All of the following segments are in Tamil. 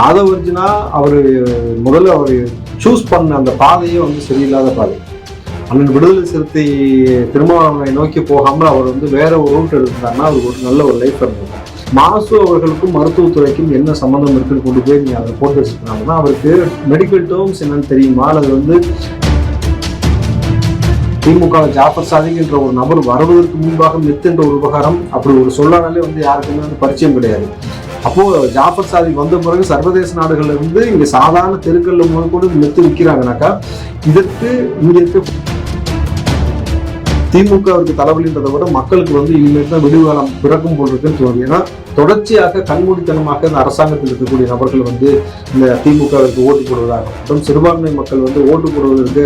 அதை ஆதவர்ஜுனா அவர் முதல்ல அவர் சூஸ் பண்ண அந்த பாதையே வந்து சரியில்லாத பாதை. அண்ணன் விடுதலை சிறுத்தை திருமாவளவனை நோக்கி போகாமல் அவர் வந்து வேற ஒரு ரூட் எடுத்தாருன்னா அது ஒரு நல்ல ஒரு லைஃப் இருந்தது மாசு அவர்களுக்கும் மருத்துவத்துறைக்கும் என்ன சம்மந்தம் இருக்குன்னு கொண்டு போய் நீங்கள் அதை போட்டு வச்சுருக்காங்கன்னா அவருக்கு மெடிக்கல் டேர்ம்ஸ் என்னன்னு தெரியுமா? அது வந்து திமுக ஜாஃபர் சாதிக் என்ற ஒரு நபர் வருவதற்கு முன்பாக மெத் என்ற ஒரு விவகாரம் அப்படி ஒரு சொல்லானாலே வந்து யாருக்குமே வந்து பரிச்சயம் கிடையாது. அப்போ ஜாஃபர் சாதிக் வந்த பிறகு சர்வதேச நாடுகள்ல இருந்து இங்க சாதாரண தெருக்கல்ல முதற்கொண்டு நிறுத்தி விற்கிறாங்கனாக்கா இதற்கு இங்க இருக்க திமுகவிற்கு தலைவலின்றதை விட மக்களுக்கு வந்து இனிமேல் தான் விடுகாலம் பிறக்கும் போல் இருக்குன்னு தோணுது. ஏன்னா தொடர்ச்சியாக கண்மூடித்தனமாக இந்த அரசாங்கத்தில் இருக்கக்கூடிய நபர்கள் வந்து இந்த திமுகவிற்கு ஓட்டு போடுவதாகட்டும் சிறுபான்மை மக்கள் வந்து ஓட்டு போடுவதற்கு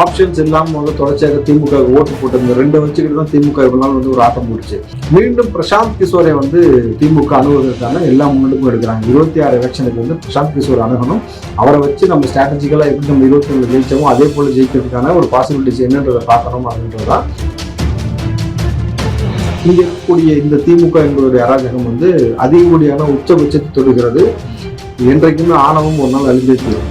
ஆப்ஷன்ஸ் இல்லாமல் வந்து தொடர்ச்சியாக திமுக ஓட்டு போட்டு இந்த ரெண்டை வச்சுக்கிட்டு தான் திமுக இவ்வளவு வந்து ஒரு ஆட்டம் போடுச்சு மீண்டும் பிரசாந்த் கிஷோரை வந்து திமுக அணுகுவதற்கான எல்லா முன்னெடுப்பும் எடுக்கிறாங்க. இருபத்தி ஆறு எலெக்ஷனுக்கு வந்து பிரசாந்த் கிஷோர் அணுகணும். அவரை வச்சு நம்ம ஸ்ட்ராட்டஜிக்கலாக எப்படி நம்ம இருபத்தி ஒன்று ஜெயிச்சோமோ அதே போல் ஜெயிக்கிறதுக்கான ஒரு பாசிபிலிட்டிஸ் என்னன்றதை பார்க்கணும் அப்படின்றதான் இங்க இருக்கக்கூடிய இந்த திமுக எங்களுடைய அராஜகம் வந்து அதிகப்படியான உச்சபட்சத்தை தொடுகிறது. என்றைக்குமே ஆணவம் ஒரு நாள் அழிந்தே தீரும்.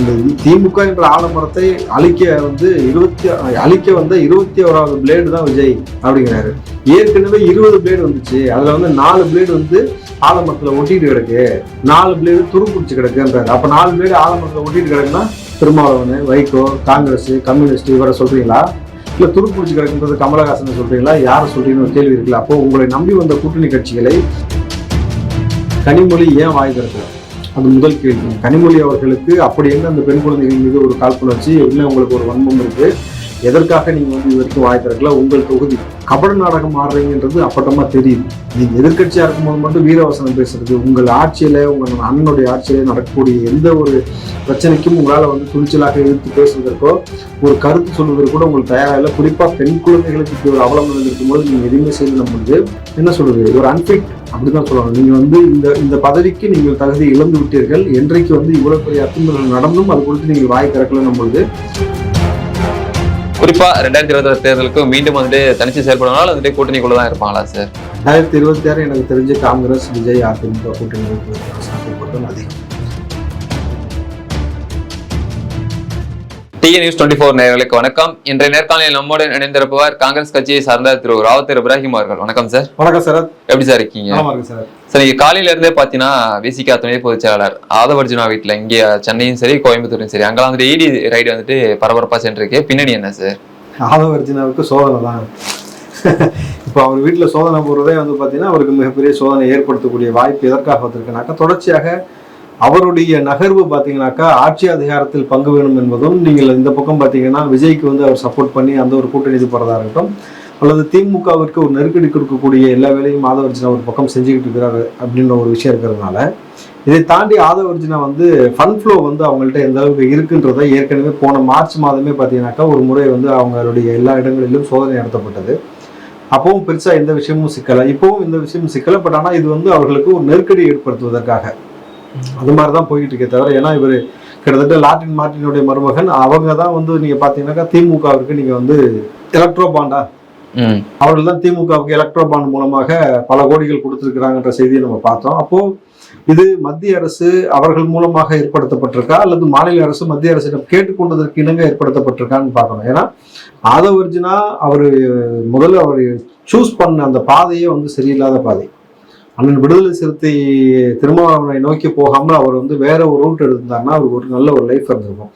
இந்த திமுக என்ற ஆலமரத்தை அழிக்க வந்து இருபத்தி அழிக்க வந்த இருபத்தி ஓராவது பிளேடு தான் விஜய் அப்படிங்கிறாரு. ஏற்கனவே இருபது பிளேடு வந்துச்சு. அதுல வந்து நாலு பிளேடு வந்து ஆலமரத்துல ஒட்டிட்டு கிடக்கு. நாலு பிளேடு துருப்பிடிச்சு கிடக்குன்றாரு. அப்ப நாலு பிளேடு ஆலமரத்துல ஒட்டிட்டு கிடக்குன்னா திருமாவளவன் வைகோ காங்கிரஸ் கம்யூனிஸ்ட் இவரை சொல்றீங்களா? இல்ல துருப்பிடிச்சு கிடக்குன்றது கமலஹாசன் சொல்றீங்களா? யாரை சொல்றீங்கன்னு ஒரு கேள்வி இருக்குல்ல. அப்போ உங்களை நம்பி வந்த கூட்டணி கட்சிகளை கனிமொழி ஏன் வாய் திறக்கிறார் அது முதல் கேள்வி. கனிமொழி அவர்களுக்கு அப்படி என்ன அந்த பெண் குழந்தைகள் மீது ஒரு காழ்ப்புணர்ச்சி? என்ன உங்களுக்கு ஒரு வன்மம் இருக்கு? எதற்காக நீங்க வந்து இது வரைக்கும் வாய் திறக்கல? உங்கள் தொகுதி கபட நாடகம் ஆடுறீங்கன்றது அப்பட்டமா தெரியுது. நீங்க எதிர்க்கட்சியா இருக்கும்போது மட்டும் வீரவசனம் பேசுறது உங்கள் ஆட்சியில உங்கள் அண்ணனுடைய ஆட்சியில நடக்கக்கூடிய எந்த ஒரு பிரச்சனைக்கும் உங்களால வந்து துணிச்சலாக எதிர்த்து பேசுவதற்கோ ஒரு கருத்து சொல்வதற்கு கூட உங்களுக்கு தயாரா இல்லை. குறிப்பா பெண் குழந்தைகளுக்கு இப்படி ஒரு அவலம்பரம் இருக்கும்போது நீங்க எதுவுமே செய்து நம்மளுக்கு என்ன சொல்றது? ஒரு அன்பிட் அப்படிதான் சொல்லணும். நீங்க வந்து இந்த இந்த பதவிக்கு நீங்கள் தகுதி இழந்து விட்டீர்கள். என்றைக்கு வந்து இவ்வளவு பெரிய அத்துமீறல் நடந்தும் அது குறித்து நீங்கள் வாய் திறக்கலன்னும் நம்மளுது குறிப்பா ரெண்டாயிரத்தி இருபத்தி ஆறு தேர்தலுக்கு மீண்டும் வந்துட்டு தனிச்சு செயல்படுறதுனால வந்துட்டு கூட்டணிக்குள்ள தான் இருப்பாங்களா சார் ரெண்டாயிரத்தி இருபத்தி ஆறு எனக்கு தெரிஞ்சு காங்கிரஸ் விஜய் அதிமுக கூட்டணி அதிகம். நியூஸ் டுவெண்ட்டி ஃபோர் நேர்களுக்கு வணக்கம். இன்றைய நேர்காணலில் நம்மோடு இணைந்திருப்பவர் காங்கிரஸ் கட்சியை சார்ந்த திரு ராவத்தர் இப்ராஹிம் அவர்கள். வணக்கம் சார் வணக்கம் சார் எப்படி சார் இருக்கீங்க? சார் சார் நீங்க காலையில இருந்தே பாத்தீங்கன்னா விசிகா துணை பொதுச் செயலாளர் ஆதவர்ஜுனா வீட்டுல இங்க சென்னையும் சரி கோயம்புத்தூரும் சரி அங்கெல்லாம் வந்துட்டு இடி ரைடு வந்துட்டு பரபரப்பா சென்றிருக்கு. பின்னணி என்ன சார் ஆதவர்ஜினாவுக்கு சோதனை தான். இப்போ அவர் வீட்டில் சோதனை போடுறதே வந்து பார்த்தீங்கன்னா அவருக்கு மிகப்பெரிய சோதனை ஏற்படுத்தக்கூடிய வாய்ப்பு எதற்காக வந்திருக்குனாக்கா தொடர்ச்சியாக அவருடைய நகர்வு பார்த்தீங்கன்னாக்கா ஆட்சி அதிகாரத்தில் பங்கு வேணும் என்பதும் நீங்கள் இந்த பக்கம் பார்த்தீங்கன்னா விஜய்க்கு வந்து அவர் சப்போர்ட் பண்ணி அந்த ஒரு கூட்டணி போகிறதா இருக்கட்டும். அல்லது திமுகவிற்கு ஒரு நெருக்கடி கொடுக்கக்கூடிய எல்லா வேலையும் மாதவர்ஜினா ஒரு பக்கம் செஞ்சுக்கிட்டு இருக்கிறாரு அப்படின்ற ஒரு விஷயம் இருக்கிறதுனால இதை தாண்டி ஆதவர்ஜினா வந்து ஃபன் ஃப்ளோ வந்து அவங்கள்ட்ட எந்த அளவுக்கு இருக்குன்றதை ஏற்கனவே போன மார்ச் மாதமே பார்த்தீங்கன்னாக்கா ஒரு முறை வந்து அவங்களுடைய எல்லா இடங்களிலும் சோதனை நடத்தப்பட்டது. அப்பவும் பெருசாக எந்த விஷயமும் சிக்கலை. இப்பவும் இந்த விஷயமும் சிக்கலை. பட் ஆனால் இது வந்து அவர்களுக்கு ஒரு நெருக்கடி ஏற்படுத்துவதற்காக. அது மாதிரி தான் போயிட்டு இருக்கே தவிர ஏன்னா இவர் கிட்டத்தட்ட லாட்டின் மார்ட்டினுடைய மருமகன். அவங்க தான் வந்து நீங்க பாத்தீங்கன்னாக்கா திமுகவிற்கு நீங்க வந்து எலக்ட்ரோ பாண்டா அவர்கள் தான் திமுகவுக்கு எலக்ட்ரோ பாண்ட் மூலமாக பல கோடிகள் கொடுத்திருக்கிறாங்கன்ற செய்தியை நம்ம பார்த்தோம். அப்போ இது மத்திய அரசு அவர்கள் மூலமாக ஏற்படுத்தப்பட்டிருக்கா? அல்லது மாநில அரசு மத்திய அரசிடம் கேட்டுக்கொண்டதற்கு இணங்க ஏற்படுத்தப்பட்டிருக்கான்னு பார்க்கணும். ஏன்னா ஆதவர்ஜினா அவர் முதல்ல அவர் சூஸ் பண்ண அந்த பாதையே வந்து சரியில்லாத பாதை. அண்ணன் விடுதலை சிறுத்தை திருமாவளவனை நோக்கி போகாமல் அவர் வந்து வேற ஒரு ரூட் எடுத்திருந்தாருன்னா அவருக்கு ஒரு நல்ல ஒரு லைஃப் இருந்திருக்கும்.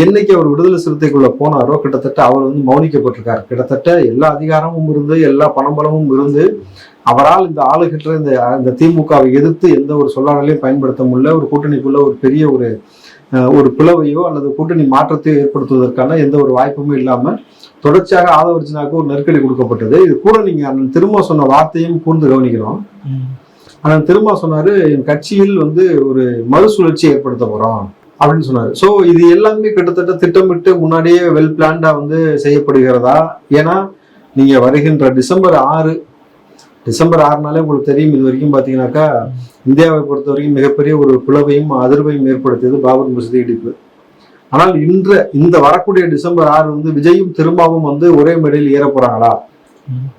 என்னைக்கு அவர் விடுதலை சிறுத்தைக்குள்ள போனாரோ கிட்டத்தட்ட அவர் வந்து மௌனிக்கப்பட்டிருக்காரு. கிட்டத்தட்ட எல்லா அதிகாரமும் இருந்து எல்லா பணபலமும் இருந்து அவரால் இந்த ஆளுகின்ற இந்த இந்த திமுகவை எதிர்த்து எந்த ஒரு சொல்லாடலையும் பயன்படுத்த முடியல. ஒரு கூட்டணிக்குள்ள ஒரு பெரிய ஒரு ஒரு பிளவையோ அல்லது கூட்டணி மாற்றத்தையோ ஏற்படுத்துவதற்கான எந்த ஒரு வாய்ப்புமே இல்லாமல் தொடர்ச்சியாக ஆதவர்ஜினாவுக்கு ஒரு நெருக்கடி கொடுக்கப்பட்டது. இது கூட நீங்க அண்ணன் திரும்ப சொன்ன வார்த்தையும் கூர்ந்து கவனிக்கணும். அண்ணன் திரும்ப சொன்னாரு என் கட்சியில் வந்து ஒரு மறுசுழற்சி ஏற்படுத்த போறோம். அப்படின்னு சொன்னாரு. சோ இது எல்லாமே கிட்டத்தட்ட திட்டமிட்டு முன்னாடியே வெல் பிளான்டா வந்து செய்யப்படுகிறதா? ஏன்னா நீங்க வருகின்ற டிசம்பர் ஆறு டிசம்பர் ஆறுனாலே உங்களுக்கு தெரியும் இது வரைக்கும் பாத்தீங்கன்னாக்கா இந்தியாவை பொறுத்த வரைக்கும் மிகப்பெரிய ஒரு பிளவையும் அதிர்வையும் ஏற்படுத்தியது பாபர் மசூதி இடிப்பு. ஆனால் இன்ற இந்த வரக்கூடிய டிசம்பர் ஆறு வந்து விஜயும் திரும்பவும் வந்து ஒரே மேடையில் ஏற போறாங்களா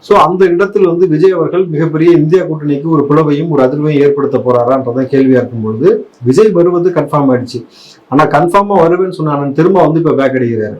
சோ அந்த இடத்தில் வந்து விஜய் அவர்கள் மிகப்பெரிய இந்தியா கூட்டணிக்கு ஒரு பிளவையும் ஒரு அதிர்வையும் ஏற்படுத்த போறாரான்றதான் கேள்வியா இருக்கும் பொழுது விஜய் வருவது கன்ஃபார்ம் ஆயிடுச்சு. ஆனா கன்ஃபார்மா வருவேன்னு சொன்னா நான் திரும்ப வந்து இப்ப பேக் அடிக்கிறாரு.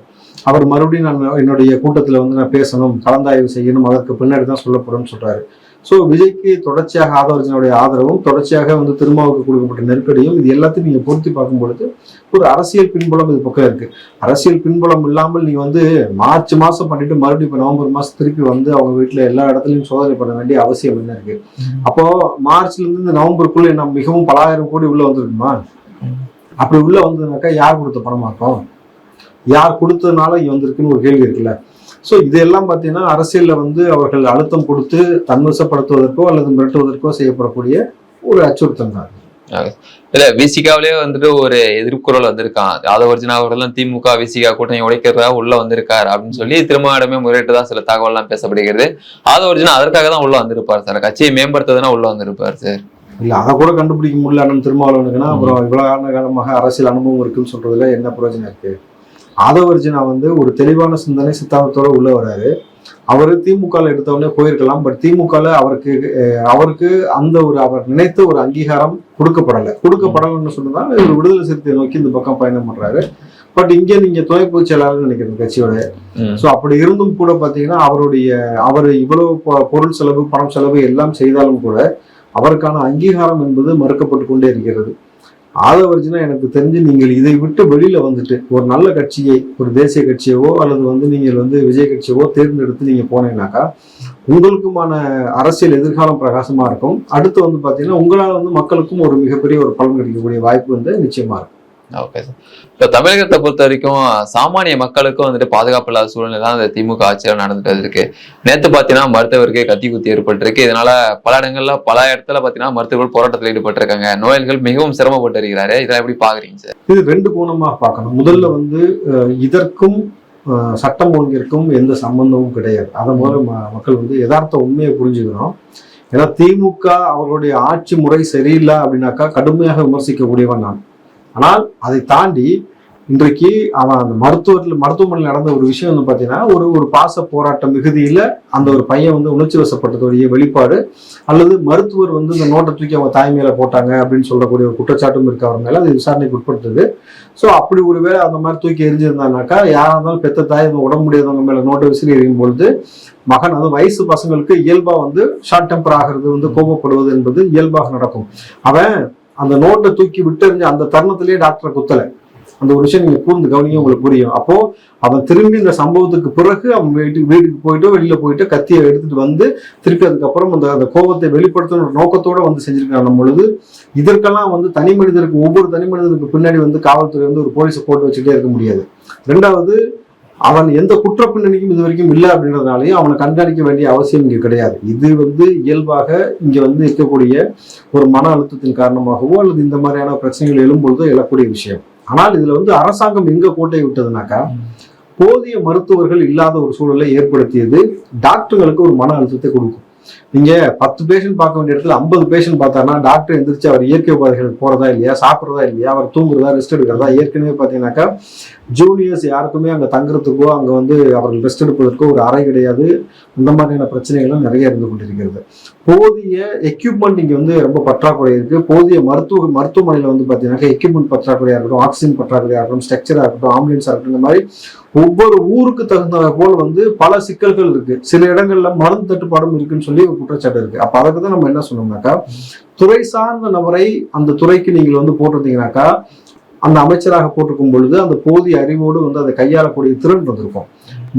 அவர் மறுபடியும் நான் என்னுடைய கூட்டத்துல வந்து நான் பேசணும் கலந்தாய்வு செய்யணும் அதற்கு பின்னாடி தான் சொல்லப்படும்னு சொல்றாரு. ஸோ விஜய்க்கு தொடர்ச்சியாக ஆதவர்ஜனுடைய ஆதரவும் தொடர்ச்சியாக வந்து திருமாவுக்கு கொடுக்கப்பட்ட நெருக்கடியும் இது எல்லாத்தையும் நீங்க பொருத்தி பார்க்கும் பொழுது ஒரு அரசியல் பின்புலம் இது பக்கம் இருக்கு. அரசியல் பின்புலம் இல்லாமல் நீங்க வந்து மார்ச் மாசம் பண்ணிட்டு மறுபடியும் இப்ப நவம்பர் மாசம் திருப்பி வந்து அவங்க வீட்டுல எல்லா இடத்துலயும் சோதனை பண்ண வேண்டிய அவசியம் என்ன இருக்கு? அப்போ மார்ச்ல இருந்து இந்த நவம்பருக்குள்ள என்ன மிகவும் பலாயிரம் கோடி உள்ள வந்திருக்குமா? அப்படி உள்ள வந்ததுனாக்கா யார் கொடுத்த பணமாக்கும்? யார் கொடுத்ததுனால இங்க வந்திருக்குன்னு ஒரு கேள்வி இருக்குல்ல. ஸோ இதெல்லாம் பார்த்தீங்கன்னா அரசியல்ல வந்து அவர்கள் அழுத்தம் கொடுத்து தன்வசப்படுத்துவதற்கோ அல்லது மிரட்டுவதற்கோ செய்யப்படக்கூடிய ஒரு அச்சுறுத்தல் தான். இல்ல விசிகாவிலே வந்துட்டு ஒரு எதிர்குரல் வந்திருக்கான். ஆதவர்ஜினா அவர்கள் திமுக விசிகா கூட்டணி உடைக்கிறதா உள்ள வந்திருக்காரு அப்படின்னு சொல்லி திருமாவிடமே முறையிட்டு தான் சில தகவல்லாம் பேசப்படுகிறது. ஆதவர்ஜினா அதற்காக தான் உள்ள வந்திருப்பார் சார். கட்சியை மேம்படுத்ததுனா உள்ள வந்திருப்பார் சார். இல்ல அதை கூட கண்டுபிடிக்க முடியல அண்ணன் திருமாவளவனுக்குன்னா அப்புறம் இவ்வளவு ஆண்டு காலமாக அரசியல் அனுபவம் இருக்குன்னு சொல்றதுல என்ன பிரயோஜனம் இருக்கு? ஆதவர்ஜினா வந்து ஒரு தெளிவான சிந்தனை சித்தாந்தத்தோட உள்ள வராரு. அவர் திமுகல எடுத்தவொடனே போயிருக்கலாம். பட் திமுகல அவருக்கு அவருக்கு அந்த ஒரு அவர் நினைத்த ஒரு அங்கீகாரம் கொடுக்கப்படலை. கொடுக்கப்படலைன்னு சொன்னதான் இவர் விடுதலை சிறுத்தை நோக்கி இந்த பக்கம் பயணம் பண்றாரு. பட் இங்க நீங்க துணை பொதுச் செயலாளர் நினைக்கிறேன் கட்சியோட. சோ அப்படி இருந்தும் கூட பாத்தீங்கன்னா அவருடைய அவர் இவ்வளவு பொருள் செலவு பணம் செலவு எல்லாம் செய்தாலும் கூட அவருக்கான அங்கீகாரம் என்பது மறுக்கப்பட்டு கொண்டே இருக்கிறது. ஆதவர்ஜினா எனக்கு தெரிஞ்சு நீங்கள் இதை விட்டு வெளியில வந்துட்டு ஒரு நல்ல கட்சியை ஒரு தேசிய கட்சியவோ அல்லது வந்து நீங்கள் வந்து விஜய் கட்சியவோ தேர்ந்தெடுத்து நீங்க போனீங்கன்னாக்கா உங்களுக்குமான அரசியல் எதிர்காலம் பிரகாசமா இருக்கும். அடுத்து வந்து பாத்தீங்கன்னா உங்களால் வந்து மக்களுக்கும் ஒரு மிகப்பெரிய ஒரு பலன் கிடைக்கக்கூடிய வாய்ப்பு வந்து நிச்சயமா இருக்கும். ஓகே சார் இப்போ தமிழகத்தை பொறுத்த வரைக்கும் சாமானிய மக்களுக்கும் வந்துட்டு பாதுகாப்பு இல்லாத சூழ்நிலை தான் அந்த திமுக ஆட்சியில் நடந்துட்டு இருக்கு. நேத்து பாத்தீங்கன்னா மருத்துவருக்கு கத்தி குத்தி ஏற்பட்டிருக்கு. இதனால பல இடங்கள்ல பல இடத்துல பாத்தீங்கன்னா மருத்துவர்கள் போராட்டத்தில் ஈடுபட்டிருக்காங்க. நோயாளிகள் மிகவும் சிரமப்பட்டு இருக்கிறாரு. இதெல்லாம் எப்படி பாக்குறீங்க சார் இது ரெண்டு கோணமா பார்க்கணும். முதல்ல வந்து இதற்கும் சட்டம் ஒழுங்கிற்கும் எந்த சம்பந்தமும் கிடையாது. அதை மூலம் மக்கள் வந்து யதார்த்த உண்மையை புரிஞ்சுக்கணும். ஏன்னா திமுக அவர்களுடைய ஆட்சி முறை சரியில்லை அப்படின்னாக்கா கடுமையாக விமர்சிக்கக்கூடியவன் நான். ஆனால் அதை தாண்டி இன்றைக்கு அவன் அந்த மருத்துவத்தில் மருத்துவமனையில் நடந்த ஒரு விஷயம் வந்து பார்த்தீங்கன்னா ஒரு ஒரு பாச போராட்ட மிகுதியில் அந்த ஒரு பையன் வந்து உணர்ச்சி வசப்பட்டதுடைய வெளிப்பாடு. அல்லது மருத்துவர் வந்து இந்த நோட்டை தூக்கி அவங்க தாய் மேலே போட்டாங்க அப்படின்னு சொல்லக்கூடிய ஒரு குற்றச்சாட்டும் இருக்கு அவர் மேலே அது விசாரணைக்கு உட்படுத்தது ஸோ அப்படி ஒருவேளை அந்த மாதிரி தூக்கி எரிஞ்சிருந்தானாக்கா யாராக இருந்தாலும் பெத்த தாய் உடம்பு முடியாதவங்க மேலே நோட்டை விசிறி எறியும் பொழுது மகன் அது வயசு பசங்களுக்கு இயல்பாக வந்து ஷார்ட் டெம்பர் ஆகிறது வந்து கோபப்படுவது என்பது இயல்பாக நடக்கும். அவன் அந்த நோட்டை தூக்கி விட்டெறிஞ்ச அந்த தருணத்திலேயே டாக்டரை குத்தலை. அந்த ஒரு விஷயம் நீங்க கூர்ந்து கவனிங்க உங்களுக்கு புரியும். அப்போ அவன் திரும்பி இந்த சம்பவத்துக்கு பிறகு அவன் வீட்டுக்கு வீட்டுக்கு போயிட்டோ வெளியில போயிட்டு கத்தியை எடுத்துட்டு வந்து திருப்பி அதுக்கப்புறம் அந்த அந்த கோபத்தை வெளிப்படுத்தணும் நோக்கத்தோட வந்து செஞ்சிருக்காங்க பொழுது. இதற்கெல்லாம் வந்து தனி மனிதருக்கு ஒவ்வொரு தனி மனிதருக்கு பின்னாடி வந்து காவல்துறை வந்து ஒரு போலீஸை போட்டு வச்சுட்டே இருக்க முடியாது. ரெண்டாவது அவன் எந்த குற்ற பின்னணிக்கும் இது வரைக்கும் இல்லை அப்படின்றதுனாலையும் அவனை கண்காணிக்க வேண்டிய அவசியம் இங்க கிடையாது. இது வந்து இயல்பாக இங்க வந்து இருக்கக்கூடிய ஒரு மன அழுத்தத்தின் காரணமாகவோ அல்லது இந்த மாதிரியான பிரச்சனைகள் எழும்பொழுதோ எழக்கூடிய விஷயம். ஆனால் இதுல வந்து அரசாங்கம் எங்கே கோட்டை விட்டதுனாக்கா போதிய மருத்துவர்கள் இல்லாத ஒரு சூழலை ஏற்படுத்தியது டாக்டர்களுக்கு ஒரு மன அழுத்தத்தை கொடுக்கும். நீங்க பத்து பேஷண்ட் பார்க்க வேண்டிய இடத்துல ஐம்பது பேஷண்ட் பார்த்தாருன்னா டாக்டர் எந்திரிச்சு அவர் இயற்கை உபாதைகள் போறதா இல்லையா சாப்பிட்றதா இல்லையா அவர் தூங்குறதா ரெஸ்ட் எடுக்கிறதா? ஏற்கனவே பார்த்தீங்கன்னாக்கா ஜூனியர்ஸ் யாருக்குமே அங்க தங்குறதுக்கோ அங்க வந்து அவர்கள் ரெஸ்ட் எடுப்பதற்கோ ஒரு அறை கிடையாது. இந்த மாதிரியான பிரச்சனைகளும் நிறைய இருந்து கொண்டிருக்கிறது. போதிய எக்யூப்மெண்ட் இங்க வந்து ரொம்ப பற்றாக்குறை இருக்கு. போதிய மருத்துவ மருத்துவமனையில வந்து பாத்தீங்கன்னா எக்யூப்மெண்ட் பற்றாக்குறையா இருக்கட்டும் ஆக்சிஜன் பற்றாக்குறையா இருக்கட்டும் ஸ்ட்ரக்சரா இருக்கட்டும் ஆம்புலன்ஸா இருக்கட்டும் இந்த மாதிரி ஒவ்வொரு ஊருக்கு தகுந்த போல் வந்து பல சிக்கல்கள் இருக்கு. சில இடங்கள்ல மருந்து தட்டுப்பாடும் இருக்குன்னு சொல்லி ஒரு குற்றச்சாட்டு இருக்கு. அப்ப அதுக்கு தான் நம்ம என்ன சொன்னோம்னாக்கா துறை சார்ந்த நபரை அந்த துறைக்கு நீங்கள் வந்து போட்டிருந்தீங்கன்னாக்கா அந்த அமைச்சராக போட்டிருக்கும் பொழுது அந்த போதிய அறிவோடு வந்து அதை கையாளக்கூடிய திறன் வந்திருக்கும்.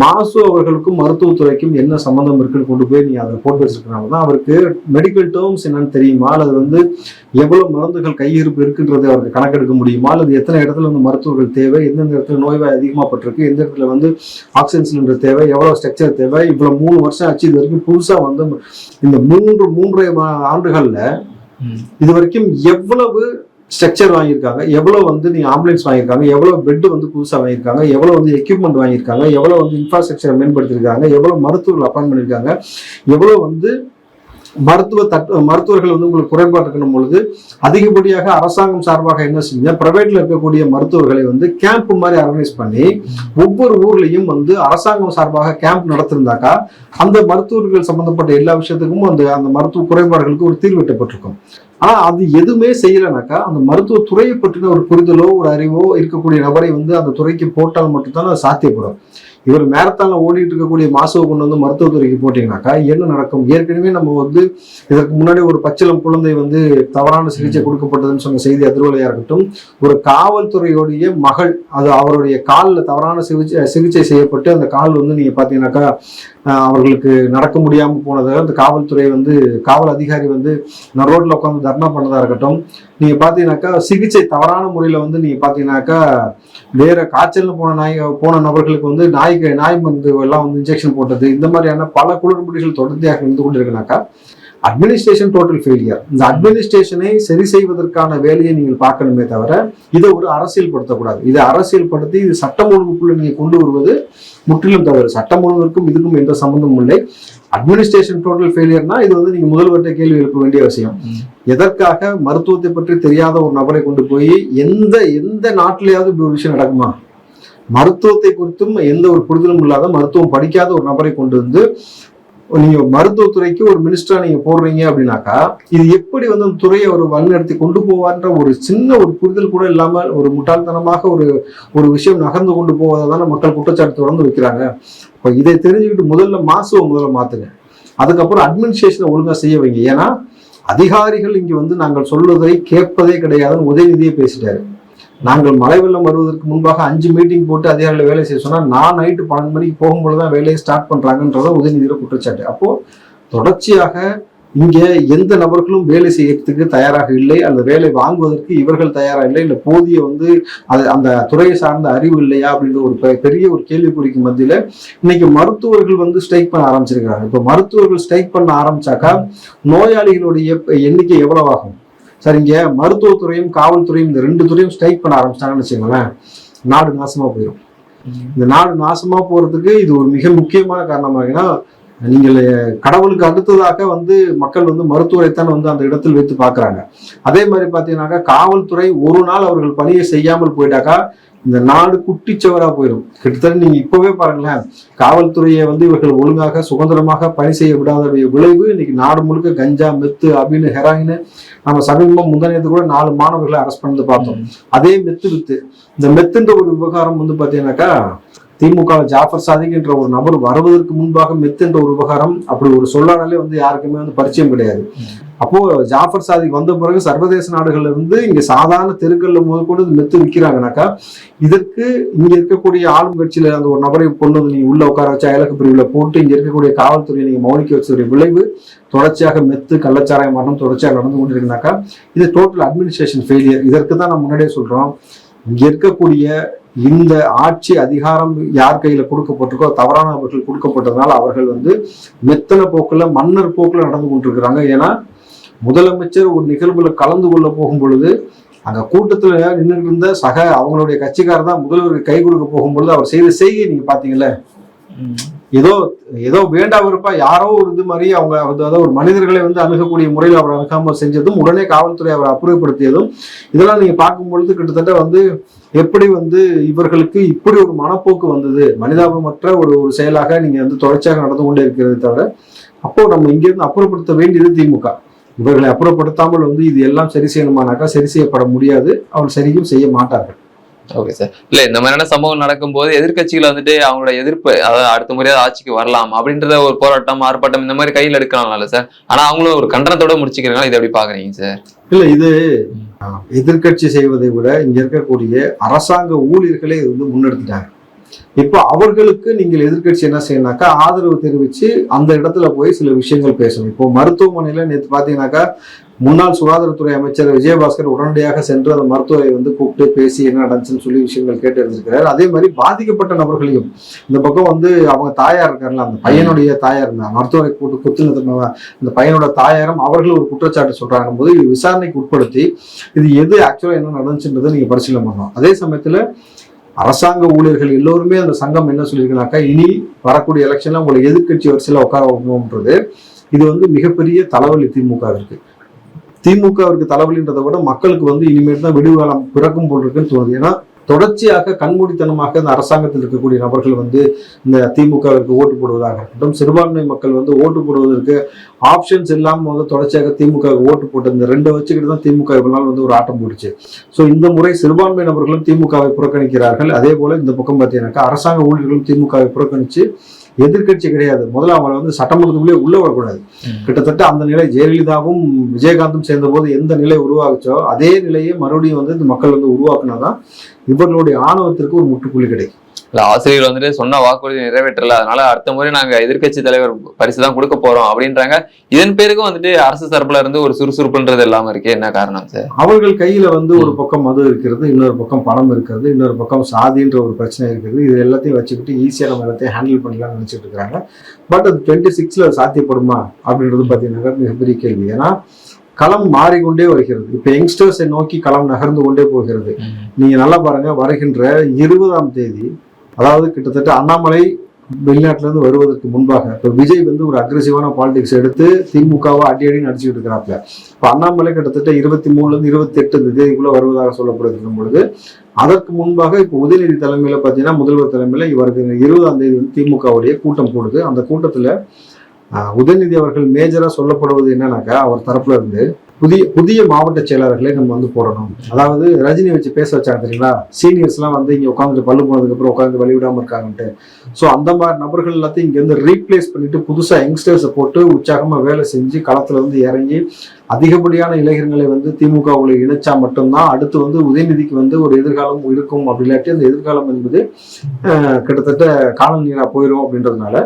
மாசு அவர்களுக்கும் மருத்துவத்துறைக்கும் என்ன சம்பந்தம் இருக்குன்னு கொண்டு போய் நீங்க அதை போட்டு வச்சிருக்கனால தான் அவருக்கு மெடிக்கல் டேர்ம்ஸ் என்னன்னு தெரியுமா? அல்லது வந்து எவ்வளவு மருந்துகள் கையிருப்பு இருக்குன்றது அவருக்கு கணக்கெடுக்க முடியுமா? அல்லது எத்தனை இடத்துல வந்து மருத்துவர்கள் தேவை? எந்தெந்த இடத்துல நோய்வாய் அதிகமாகப்பட்டிருக்கு? எந்த இடத்துல வந்து ஆக்சிஜன் சிலிண்டர் தேவை? எவ்வளவு ஸ்ட்ரக்சர் தேவை? இவ்வளவு மூணு வருஷம் ஆச்சு இது வரைக்கும் புதுசா வந்து இந்த மூன்று மூன்றரை ஆண்டுகள்ல இது வரைக்கும் எவ்வளவு ஸ்ட்ரக்சர் வாங்கியிருக்காங்க எவ்வளோ வந்து நீ ஆம்புலன்ஸ் வாங்கியிருக்காங்க எவ்வளோ பெட் வந்து புதுசாக வாங்கியிருக்காங்க எவ்வளோ வந்து எக்யூப்மெண்ட் வாங்கியிருக்காங்க எவ்வளோ வந்து இன்ஃப்ராஸ்ட்ரக்சரை மேம்படுத்திருக்காங்க எவ்வளோ மருத்துவர்கள் அப்பாயின் பண்ணியிருக்காங்க எவ்வளோ வந்து மருத்துவ தட்டு மருத்துவர்கள் வந்து உங்களுக்கு குறைபாடு இருக்கணும் பொழுது அதிகப்படியாக அரசாங்கம் சார்பாக என்ன செஞ்சா பிரைவேட்ல இருக்கக்கூடிய மருத்துவர்களை வந்து கேம்ப் மாதிரி ஆர்கனைஸ் பண்ணி ஒவ்வொரு ஊர்லயும் வந்து அரசாங்கம் சார்பாக கேம்ப் நடத்திருந்தாக்கா அந்த மருத்துவர்கள் சம்பந்தப்பட்ட எல்லா விஷயத்துக்கும் அந்த அந்த மருத்துவ குறைபாடுகளுக்கு ஒரு தீர்வு எட்டப்பட்டிருக்கும் ஆனா அது எதுவுமே செய்யலைனாக்கா அந்த மருத்துவ துறையை பற்றின ஒரு புரிதலோ ஒரு அறிவோ இருக்கக்கூடிய நபரை வந்து அந்த துறைக்கு போட்டால் மட்டும்தான் அது சாத்தியப்படும். இவர் மேரத்தான்ல ஓடிட்டு இருக்கக்கூடிய மாசுவை கொண்டு வந்து மருத்துவத்துறைக்கு போட்டீங்கன்னாக்கா என்ன நடக்கும்? ஏற்கனவே நம்ம வந்து இதற்கு முன்னாடி ஒரு பச்சிளம் குழந்தை வந்து தவறான சிகிச்சை கொடுக்கப்பட்டதுன்னு சொன்ன செய்தி அதிர்வலையா இருக்கட்டும் ஒரு காவல்துறையுடைய மகள் அது அவருடைய காலில் தவறான சிகிச்சை சிகிச்சை செய்யப்பட்டு அந்த கால் வந்து நீங்க பாத்தீங்கன்னாக்கா ஆஹ், அவர்களுக்கு நடக்க முடியாமல் போனதை அந்த காவல்துறை வந்து காவல் அதிகாரி வந்து நான் ரோட்ல உட்காந்து தர்ணா பண்ணதா இருக்கட்டும் நீங்க பாத்தீங்கன்னாக்கா சிகிச்சை தவறான முறையில வந்து நீங்க பாத்தீங்கன்னாக்கா வேற காய்ச்சல்னு போன நாய் போன நபர்களுக்கு வந்து நாய்க்கு நாய் மருந்து எல்லாம் வந்து இன்ஜெக்ஷன் போட்டது இந்த மாதிரியான பல குளிர்முடிகள் தொடர்ச்சியாக இருந்து கொண்டிருக்குனாக்கா அட்மினிஸ்ட்ரேஷன் டோட்டல் ஃபெயிலியர் இந்த அட்மினிஸ்ட்ரேஷனை சரி செய்வதற்கான வேலையை நீங்கள் பார்க்கணுமே தவிர இதை ஒரு அரசியல் படுத்தக்கூடாது இதை அரசியல் படுத்தி இது சட்டம் ஒழுங்குக்குள்ள நீங்க கொண்டு வருவது முற்றிலும் தவறு. சட்டம் ஒழுங்கிற்கும் இதுக்கும் எந்த சம்பந்தமும் இல்லை. அட்மினிஸ்ட்ரேஷன் டோட்டல் ஃபெயிலியர்னா இது வந்து நீங்க முதல்வர்கிட்ட கேள்வி எழுப்ப வேண்டிய அவசியம் எதற்காக மருத்துவத்தை பற்றி தெரியாத ஒரு நபரை கொண்டு போய் எந்த எந்த நாட்டிலேயாவது இப்படி ஒரு விஷயம் நடக்குமா? மருத்துவத்தை குறித்தும் எந்த ஒரு புரிதலும் இல்லாத மருத்துவம் படிக்காத ஒரு நபரை கொண்டு வந்து நீங்க மருத்துவத்துறைக்கு ஒரு மினிஸ்டரா நீங்க போடுறீங்க அப்படின்னாக்கா இது எப்படி வந்து அந்த துறையை ஒரு வழிநடத்தி கொண்டு போவார்ன்ற ஒரு சின்ன ஒரு புரிதல் கூட இல்லாம ஒரு முட்டாள்தனமாக ஒரு ஒரு விஷயம் நகர்ந்து கொண்டு போவதை தானே மக்கள் குற்றச்சாட்டு தொடர்ந்து வைக்கிறாங்க. இப்போ இதை தெரிஞ்சுக்கிட்டு முதல்ல மாசுவை முதல்ல மாத்துங்க. அதுக்கப்புறம் அட்மினிஸ்ட்ரேஷனை ஒழுங்கா செய்ய வைங்க. ஏன்னா அதிகாரிகள் இங்க வந்து நாங்கள் சொல்வதை கேட்பதே கிடையாதுன்னு உதயநிதியே பேசிட்டாரு. நாங்கள் மழை வெள்ளம் வருவதற்கு முன்பாக அஞ்சு மீட்டிங் போட்டு அதிகாரிகளை வேலை செய்ய சொன்னா நான் நைட்டு பன்னெண்டு மணிக்கு போகும்போது தான் வேலையை ஸ்டார்ட் பண்றாங்கன்றத உதயநிதியோட குற்றச்சாட்டு. அப்போ தொடர்ச்சியாக இங்கே எந்த நபர்களும் வேலை செய்யறதுக்கு தயாராக இல்லை அந்த வேலை வாங்குவதற்கு இவர்கள் தயாராக இல்லை இல்ல போதிய வந்து அது அந்த துறையை சார்ந்த அறிவு இல்லையா அப்படின்ற ஒரு பெ- பெரிய ஒரு கேள்விக்குறிக்கு மத்தியில இன்னைக்கு மருத்துவர்கள் வந்து ஸ்ட்ரைக் பண்ண ஆரம்பிச்சிருக்கிறாங்க. இப்ப மருத்துவர்கள் ஸ்ட்ரைக் பண்ண ஆரம்பிச்சாக்கா நோயாளிகளுடைய எண்ணிக்கை எவ்வளவு ஆகும்? சார் மருத்துவத்துறையும் காவல்துறையும் இந்த ரெண்டு துறையும் ஸ்ட்ரைக் பண்ண ஆரம்பிச்சிட்டாங்கன்னு வச்சுக்கோங்களேன். நாடு நாசமா போயிடும் இந்த நாடு நாசமா போறதுக்கு இது ஒரு மிக முக்கியமான காரணமாக இருக்குன்னா நீங்கள் கடவுளுக்கு அடுத்ததாக வந்து மக்கள் வந்து மருத்துவரைத்தான் வந்து அந்த இடத்தில் வைத்து பார்க்குறாங்க. அதே மாதிரி பார்த்தீங்கன்னாக்கா காவல்துறை ஒரு நாள் அவர்கள் பணியை செய்யாமல் போயிட்டாக்கா இந்த நாடு குட்டிச்சவரா போயிடும் கிட்டத்தட்ட நீங்க இப்பவே பாருங்களேன் காவல்துறையை வந்து இவர்கள் ஒழுங்காக சுதந்திரமாக பணி செய்ய விடாத விளைவு இன்னைக்கு நாடு முழுக்க கஞ்சா மெத்து அப்படின்னு ஹெராயின் நம்ம சமீபம் முந்தானத்து கூட நாலு மாணவர்களை அரெஸ்ட் பண்ணது பார்த்தோம். அதே மெத்து வித்து. இந்த மெத்துன்ற ஒரு விவகாரம் வந்து பாத்தீங்கன்னாக்கா திமுக ஜாஃபர் சாதிக் என்ற ஒரு நபர் வருவதற்கு முன்பாக மெத் என்ற ஒரு விவகாரம் அப்படி ஒரு சொல்லாடலே வந்து யாருக்குமே வந்து பரிச்சயம் கிடையாது. அப்போ ஜாஃபர் சாதிக் வந்த பிறகு சர்வதேச நாடுகள்ல இருந்து இங்க சாதாரண தெருக்கள்ல முதற்கொண்டு இந்த மெத்து விற்கிறாங்கனாக்கா இதற்கு இங்க இருக்கக்கூடிய ஆளும் கட்சியில அந்த ஒரு நபரை கொண்டு வந்து நீங்க உள்ள உட்கார வச்சு அயலக்கு பிரிவுல போட்டு இங்க இருக்கக்கூடிய காவல்துறையை நீங்க மௌனிக்க வச்சதுடைய விளைவு தொடர்ச்சியாக மெத்து கள்ளச்சாராய மரணம் தொடர்ச்சியாக நடந்து கொண்டிருக்குனாக்கா இது டோட்டல் அட்மினிஸ்ட்ரேஷன் ஃபெயிலியர் இதற்கு தான் நான் முன்னாடியே சொல்றோம். இங்க இருக்கக்கூடிய இந்த ஆட்சி அதிகாரம் யார் கையில கொடுக்கப்பட்டிருக்கோ தவறான அவர்கள் கொடுக்கப்பட்டதுனால அவர்கள் வந்து மெத்தன போக்குல மன்னர் போக்குல நடந்து கொண்டிருக்கிறாங்க. ஏன்னா முதலமைச்சர் ஒரு நிகழ்வுல கலந்து கொள்ள போகும் பொழுது அந்த கூட்டத்துல நின்றுட்டு இருந்த சக அவங்களுடைய கட்சிக்காரர் தான் முதல்வருக்கு கை கொடுக்க போகும்பொழுது அவர் செய்த செய்கை நீங்க பாத்தீங்களே ஏதோ ஏதோ வேண்டா விருப்பா யாரோ ஒரு இது மாதிரி அவங்க அதாவது ஒரு மனிதர்களை வந்து அணுகக்கூடிய முறையில் அவர் அணுகாம செஞ்சதும் உடனே காவல்துறை அவரை அப்புறப்படுத்தியதும் இதெல்லாம் நீங்க பார்க்கும் பொழுது கிட்டத்தட்ட வந்து எப்படி வந்து இவர்களுக்கு இப்படி ஒரு மனப்போக்கு வந்தது? மனிதாபமற்ற ஒரு ஒரு செயலாக நீங்க வந்து தொடர்ச்சியாக நடந்து கொண்டே இருக்கிறது தவிர அப்போ நம்ம இங்கிருந்து அப்புறப்படுத்த வேண்டியது திமுக. இவர்களை அப்புறப்படுத்தாமல் வந்து இது எல்லாம் சரி செய்யணுமானாக்கா சரி செய்யப்பட முடியாது. அவர் சரியும் செய்ய மாட்டார்கள். ஓகே சார் இல்ல இந்த மாதிரியான சம்பவம் நடக்கும்போது எதிர்க்கட்சிகள் வந்துட்டு அவங்களோட எதிர்ப்பு அதாவது அடுத்த முறையாவது ஆட்சிக்கு வரலாம் அப்படின்றத ஒரு போராட்டம் ஆர்ப்பாட்டம் இந்த மாதிரி கையில் எடுக்கலாம்ல சார் ஆனா அவங்களும் ஒரு கண்டனத்தோட முடிச்சுக்கிறாங்க இதை எப்படி பாக்குறீங்க சார் இல்ல இது எதிர்கட்சி செய்வதை விட இங்க இருக்கக்கூடிய அரசாங்க ஊழியர்களே இது வந்து முன்னெடுத்துட்டாங்க. இப்போ அவர்களுக்கு நீங்கள் எதிர்க்கட்சி என்ன செய்யணும்னாக்கா ஆதரவு தெரிவித்து அந்த இடத்துல போய் சில விஷயங்கள் பேசணும். இப்போ மருத்துவமனையில் நேற்று பார்த்தீங்கன்னாக்கா முன்னாள் சுகாதாரத்துறை அமைச்சர் விஜயபாஸ்கர் உடனடியாக சென்று அந்த மருத்துவரை வந்து கூப்பிட்டு பேசி என்ன நடந்துச்சுன்னு சொல்லி விஷயங்கள் கேட்டு எடுத்திருக்கிறார் அதே மாதிரி பாதிக்கப்பட்ட நபர்களையும் இந்த பக்கம் வந்து அவங்க தாயார் இருக்காருல்ல அந்த பையனுடைய தாயார் இந்த மருத்துவரை கூட்டு குத்துல அந்த பையனோட தாயாரும் அவர்களும் ஒரு குற்றச்சாட்டு சொல்றாங்க போது இது விசாரணைக்கு உட்படுத்தி இது எது ஆக்சுவலாக என்ன நடந்துச்சுன்றதை நீங்க பரிசீலனை பண்ணணும். அதே சமயத்தில் அரசாங்க ஊழியர்கள் எல்லோருமே அந்த சங்கம் என்ன சொல்லியிருக்குனாக்கா இனி வரக்கூடிய எலெக்ஷன்ல உங்களை எதிர்க்கட்சி வரிசையில் உட்கார வைக்கணும்ன்றது. இது வந்து மிகப்பெரிய தலைவலி திமுகவிற்கு. திமுகவிற்கு தலைவலின்றதை விட மக்களுக்கு வந்து இனிமேல் தான் விடுகாலம் பிறக்கும் போல் இருக்குன்னு தோணுது. ஏன்னா தொடர்ச்சியாக கண்மூடித்தனமாக இந்த அரசாங்கத்தில் இருக்கக்கூடிய நபர்கள் வந்து இந்த திமுகவிற்கு ஓட்டு போடுவதாக இருக்கட்டும் சிறுபான்மை மக்கள் வந்து ஓட்டு போடுவதற்கு ஆப்ஷன்ஸ் இல்லாமல் வந்து தொடர்ச்சியாக திமுக ஓட்டு போட்டு இந்த ரெண்டை வச்சுக்கிட்டு தான் திமுக இவ்வளவு வந்து ஒரு ஆட்டம் போடுச்சு ஸோ இந்த முறை சிறுபான்மை நபர்களும் திமுகவை புறக்கணிக்கிறார்கள். அதே போல இந்த பக்கம் பார்த்தீங்கன்னாக்கா அரசாங்க ஊழியர்களும் திமுகவை புறக்கணிச்சு எதிர்க்கட்சி கிடையாது. முதல்ல அவங்களை வந்து சட்டமன்றத்துக்குள்ளே உள்ள வரக்கூடாது. கிட்டத்தட்ட அந்த நிலை ஜெயலலிதாவும் விஜயகாந்தும் சேர்ந்தபோது எந்த நிலை உருவாகுச்சோ அதே நிலையை மறுபடியும் வந்து இந்த மக்கள் வந்து உருவாக்குனாதான் இவர்களுடைய ஆணவத்திற்கு ஒரு முற்றுப்புள்ளி கிடைக்கும். இல்ல ஆசிரியர் வந்துட்டு சொன்ன வாக்குறுதி நிறைவேற்றல அதனால அடுத்த முறை நாங்க எதிர்க்கட்சி தலைவர் பரிசு தான் கொடுக்க போறோம் அப்படின்றாங்க. இதன் பேருக்கும் வந்துட்டு அரசு தரப்புல இருந்து ஒரு சுறுசுறுப்புன்றது இல்லாம இருக்கு என்ன காரணம் சார்? அவர்கள் கையில வந்து ஒரு பக்கம் மது இருக்கிறது இன்னொரு பக்கம் பணம் இருக்கிறது இன்னொரு பக்கம் சாதின்ற ஒரு பிரச்சனை இருக்குது. இது எல்லாத்தையும் வச்சுக்கிட்டு ஈஸியா நம்ம எல்லாத்தையும் ஹேண்டில் பண்ணலாம்னு நினைச்சிட்டு இருக்காங்க பட் அது டுவெண்ட்டி சிக்ஸ்ல சாத்தியப்படுமா அப்படின்றது பார்த்தீங்கன்னா மிகப்பெரிய கேள்வி. ஏன்னா களம் மாறிக்கொண்டே வருகிறது. இப்ப யங்ஸ்டர்ஸை நோக்கி களம் நகர்ந்து கொண்டே போகிறது. நீங்க நல்லா பாருங்க வருகின்ற இருபதாம் தேதி அதாவது கிட்டத்தட்ட அண்ணாமலை வெளிநாட்டுல இருந்து வருவதற்கு முன்பாக இப்ப விஜய் வந்து ஒரு அக்ரெசிவான பாலிடிக்ஸ் எடுத்து திமுகவை அடி அடி நடிச்சுட்டு இருக்கிறாப்ல. இப்ப அண்ணாமலை கிட்டத்தட்ட இருபத்தி மூணுல இருந்து இருபத்தி எட்டு தேதிக்குள்ள வருவதாக சொல்லப்படுகிற பொழுது அதற்கு முன்பாக இப்ப உதயநிதி தலைமையில பாத்தீங்கன்னா முதல்வர் தலைமையில இவருக்கு இருபதாம் தேதி வந்து திமுகவுடைய கூட்டம் கூடுது அந்த கூட்டத்துல உதயநிதி அவர்கள் மேஜரா சொல்லப்படுவது என்னன்னாக்கா அவர் தரப்புல இருந்து புதிய புதிய மாவட்ட செயலாளர்களை நம்ம வந்து போடணும். அதாவது ரஜினி வச்சு பேச வச்சாங்க தெரியுங்களா? சீனியர்ஸ் எல்லாம் வந்து இங்க உட்காந்துட்டு பல்லு போனதுக்கு அப்புறம் உட்காந்து வழி விடாமல் இருக்காங்கன்ட்டு. ஸோ அந்த மாதிரி நபர்கள் எல்லாத்தையும் இங்க இருந்து ரீப்ளேஸ் பண்ணிட்டு புதுசா யங்ஸ்டர்ஸை போட்டு உற்சாகமா வேலை செஞ்சு களத்துல வந்து இறங்கி அதிகப்படியான இளைஞர்களை வந்து திமுகவுல இணைச்சா மட்டும்தான் அடுத்து வந்து உதயநிதிக்கு வந்து ஒரு எதிர்காலம் இருக்கும். அப்படி இல்லாட்டி அந்த எதிர்காலம் என்பது கிட்டத்தட்ட காணல் நீரா போயிடும் அப்படின்றதுனால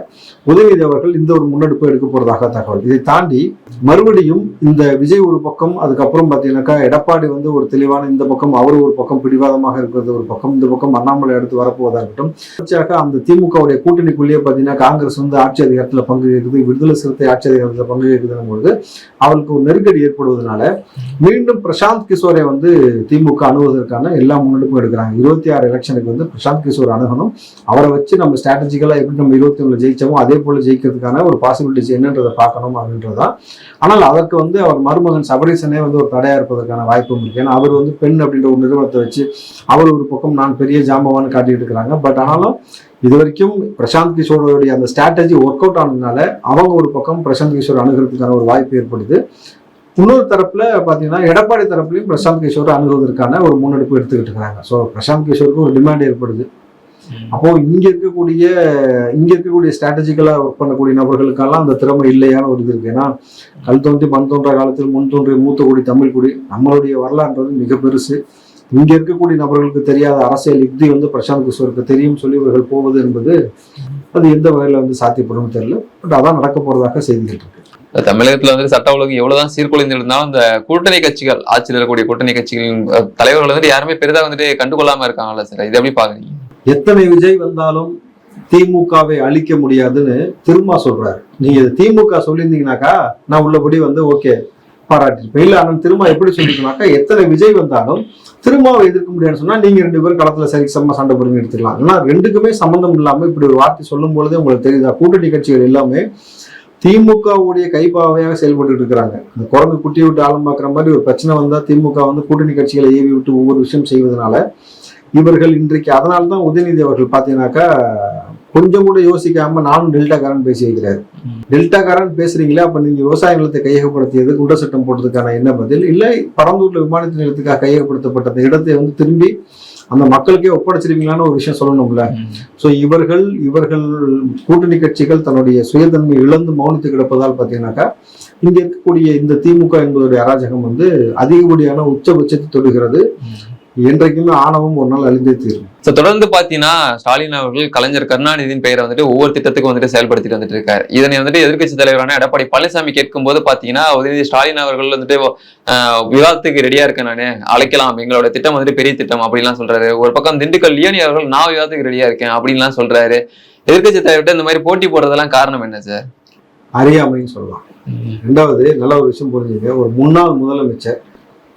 உதயநிதி அவர்கள் இந்த ஒரு முன்னெடுப்பு எடுக்க போறதாக தகவல். இதை தாண்டி மறுபடியும் இந்த விஜய் ஒரு ஒரு பக்கம் அதுக்கப்புறம் பார்த்தீங்கன்னாக்கா எடப்பாடி வந்து ஒரு தெளிவான இந்த பக்கம் அவர் ஒரு பக்கம் பிடிவாதமாக இருக்கிறது ஒரு பக்கம் இந்த பக்கம் அண்ணாமலை அடுத்து வரப்போவதாக இருக்கட்டும். தொடர்ச்சியாக அந்த திமுகவுடைய கூட்டணிக்குள்ளேயே பார்த்தீங்கன்னா காங்கிரஸ் வந்து ஆட்சி அதிகாரத்தில் பங்கு கேட்குது விடுதலை சிறுத்தை ஆட்சி அதிகாரத்தில் பங்கு கேட்குதுன்னும் பொழுது அவளுக்கு ஒரு நெருக்கடி ஏற்படுவதனால மீண்டும் பிரசாந்த் கிஷோரை வந்து திமுக அணுவதற்கான எல்லா முன்னெடுப்பும் எடுக்கிறாங்க. இருபத்தி ஆறு எலெக்ஷனுக்கு வந்து பிரசாந்த் கிஷோர் அணுகணும். அவரை வச்சு நம்ம ஸ்ட்ராட்டஜிக்கலாக எப்படி நம்ம இருபத்தி ஒண்ணுல ஜெயிச்சோமோ அதே போல் ஜெயிக்கிறதுக்கான ஒரு பாசிபிலிட்டிஸ் என்னன்றதை பார்க்கணும் அப்படின்றதான் ஆனால் அதற்கு வந்து அவர் மருமகன் சபரீசனே வந்து ஒரு தடையா இருப்பதற்கான வாய்ப்பு இருக்கு ஏன்னா அவர் வந்து பெண் அப்படின்ற ஒரு நிறுவனத்தை வச்சு அவர் ஒரு பக்கம் நான் பெரிய ஜாம்பவான்னு காட்டிட்டு இருக்கிறாங்க. பட் ஆனாலும் இது வரைக்கும் பிரசாந்த் கிஷோருடைய அந்த ஸ்ட்ராட்டஜி ஒர்க் அவுட் ஆனதுனால அவங்க ஒரு பக்கம் பிரசாந்த் கிஷோர் அணுகிறதுக்கான ஒரு வாய்ப்பு ஏற்படுது. இன்னொரு தரப்புல பாத்தீங்கன்னா எடப்பாடி தரப்புலையும் பிரசாந்த் கிஷோர் அணுகுவதற்கான ஒரு முன்னெடுப்பு எடுத்துக்கிட்டு இருக்காங்க ஸோ பிரசாந்த் கிஷோருக்கு ஒரு டிமாண்ட் ஏற்படுது. அப்போ இங்க இருக்கக்கூடிய இங்க இருக்கக்கூடிய ஸ்ட்ராட்டஜிக்கலா ஒர்க் பண்ணக்கூடிய நபர்களுக்கெல்லாம் அந்த திறமை இல்லையான ஒரு இது இருக்கு. ஏன்னா கல் தோன்றி மண் தோன்ற காலத்தில் முன் தோன்றிய மூத்த குடி தமிழ் குடி நம்மளுடைய வரலாறுன்றது மிக பெருசு. இங்க இருக்கக்கூடிய நபர்களுக்கு தெரியாத அரசியல் யுக்தி வந்து பிரசாந்த் கிஷோருக்கு தெரியும் சொல்லி இவர்கள் போவது என்பது அது எந்த வகையில வந்து சாத்தியப்படும் தெரியல. பட் அதான் நடக்க போறதாக செய்திகள் இருக்கு. தமிழகத்துல வந்து சட்ட ஒழுங்கு எவ்வளவுதான் சீர்குலைந்து இருந்தாலும் இந்த கூட்டணி கட்சிகள் ஆட்சியில் இருக்கக்கூடிய கூட்டணி கட்சிகளின் தலைவர்கள் வந்துட்டு யாருமே பெரிதா வந்துட்டு கண்டுகொள்ளாம இருக்காங்கல்ல சார். இது எப்படி பாக்குறீங்க? எத்தனை விஜய் வந்தாலும் திமுகவை அழிக்க முடியாதுன்னு திருமா சொல்றாரு. நீங்க திமுக சொல்லியிருந்தீங்கனாக்கா நான் உள்ளபடி வந்து ஓகே பாராட்டிருப்பேன் இல்ல ஆனால் திருமா எப்படி சொல்லிருக்கனாக்கா எத்தனை விஜய் வந்தாலும் திருமாவை எதிர்க்க முடியாதுன்னு சொன்னா நீங்க ரெண்டு பேரும் களத்துல சரி சம சண்டை போடுங்க எடுத்துக்கலாம். ஆனா ரெண்டுக்குமே சம்பந்தம் இல்லாம இப்படி ஒரு வார்த்தை சொல்லும் பொழுதே உங்களுக்கு தெரியுதா? கூட்டணி கட்சிகள் எல்லாமே திமுகவுடைய கைப்பாவையாக செயல்பட்டு இருக்கிறாங்க. இந்த குரங்கு குட்டி விட்டு ஆழம் மாதிரி ஒரு பிரச்சனை வந்தா திமுக வந்து கூட்டணி கட்சிகளை ஏவி விட்டு ஒவ்வொரு விஷயம் செய்வதனால இவர்கள் இன்றைக்கு அதனால தான் உதயநிதி அவர்கள் பார்த்தீங்கன்னாக்கா கொஞ்சம் கூட யோசிக்காம நானும் டெல்டாக்காரன் பேசி வைக்கிறாரு டெல்டாக்காரன் பேசுறீங்களே? அப்ப நீங்க விவசாய நிலத்தை கையகப்படுத்தியது குண்ட சட்டம் போட்டதுக்கான என்ன பதில்? இல்லை பரந்தூர்ல விமான நிலத்துக்காக கையகப்படுத்தப்பட்ட அந்த இடத்தை வந்து திரும்பி அந்த மக்களுக்கே ஒப்படைச்சிருவீங்களான்னு ஒரு விஷயம் சொல்லணும்ல. ஸோ இவர்கள் இவர்கள் கூட்டணி கட்சிகள் தன்னுடைய சுயதன்மை இழந்து மௌனித்து கிடப்பதால் பார்த்தீங்கன்னாக்கா இங்க இருக்கக்கூடிய இந்த திமுக என்பதுடைய அராஜகம் வந்து அதிகப்படியான உச்சபட்சத்தை தொடுகிறது. என்றைக்குமே ஆணவம் ஒரு நாள் அழிந்தே தீரும். So, தொடர்ந்து பாத்தீங்கன்னா ஸ்டாலின் அவர்கள் கலைஞர் கருணாநிதியின் பெயரை வந்துட்டு ஒவ்வொரு திட்டத்துக்கும் வந்துட்டு செயல்படுத்திட்டு வந்துட்டு இருக்காரு. இதனை வந்துட்டு எதிர்க்கட்சி தலைவரான எடப்பாடி பழனிசாமி கேட்கும் போது பாத்தீங்கன்னா உதயநிதி ஸ்டாலின் அவர்கள் வந்துட்டு விவாதத்துக்கு ரெடியா இருக்கேன் நானு. அழைக்கலாம். எங்களோட திட்டம் வந்துட்டு பெரிய திட்டம் அப்படின்லாம் சொல்றாரு. ஒரு பக்கம் திண்டுக்கல் லியோனி அவர்கள் நான் விவாதத்துக்கு ரெடியா இருக்கேன் அப்படின்லாம் சொல்றாரு. எதிர்க்கட்சி தலைவர்கிட்ட இந்த மாதிரி போட்டி போடுறதெல்லாம் காரணம் என்ன சார் அறியாமைன்னு சொல்லலாம். ரெண்டாவது நல்ல ஒரு விஷயம் புரிஞ்சுங்க. ஒரு முன்னாள் முதலமைச்சர்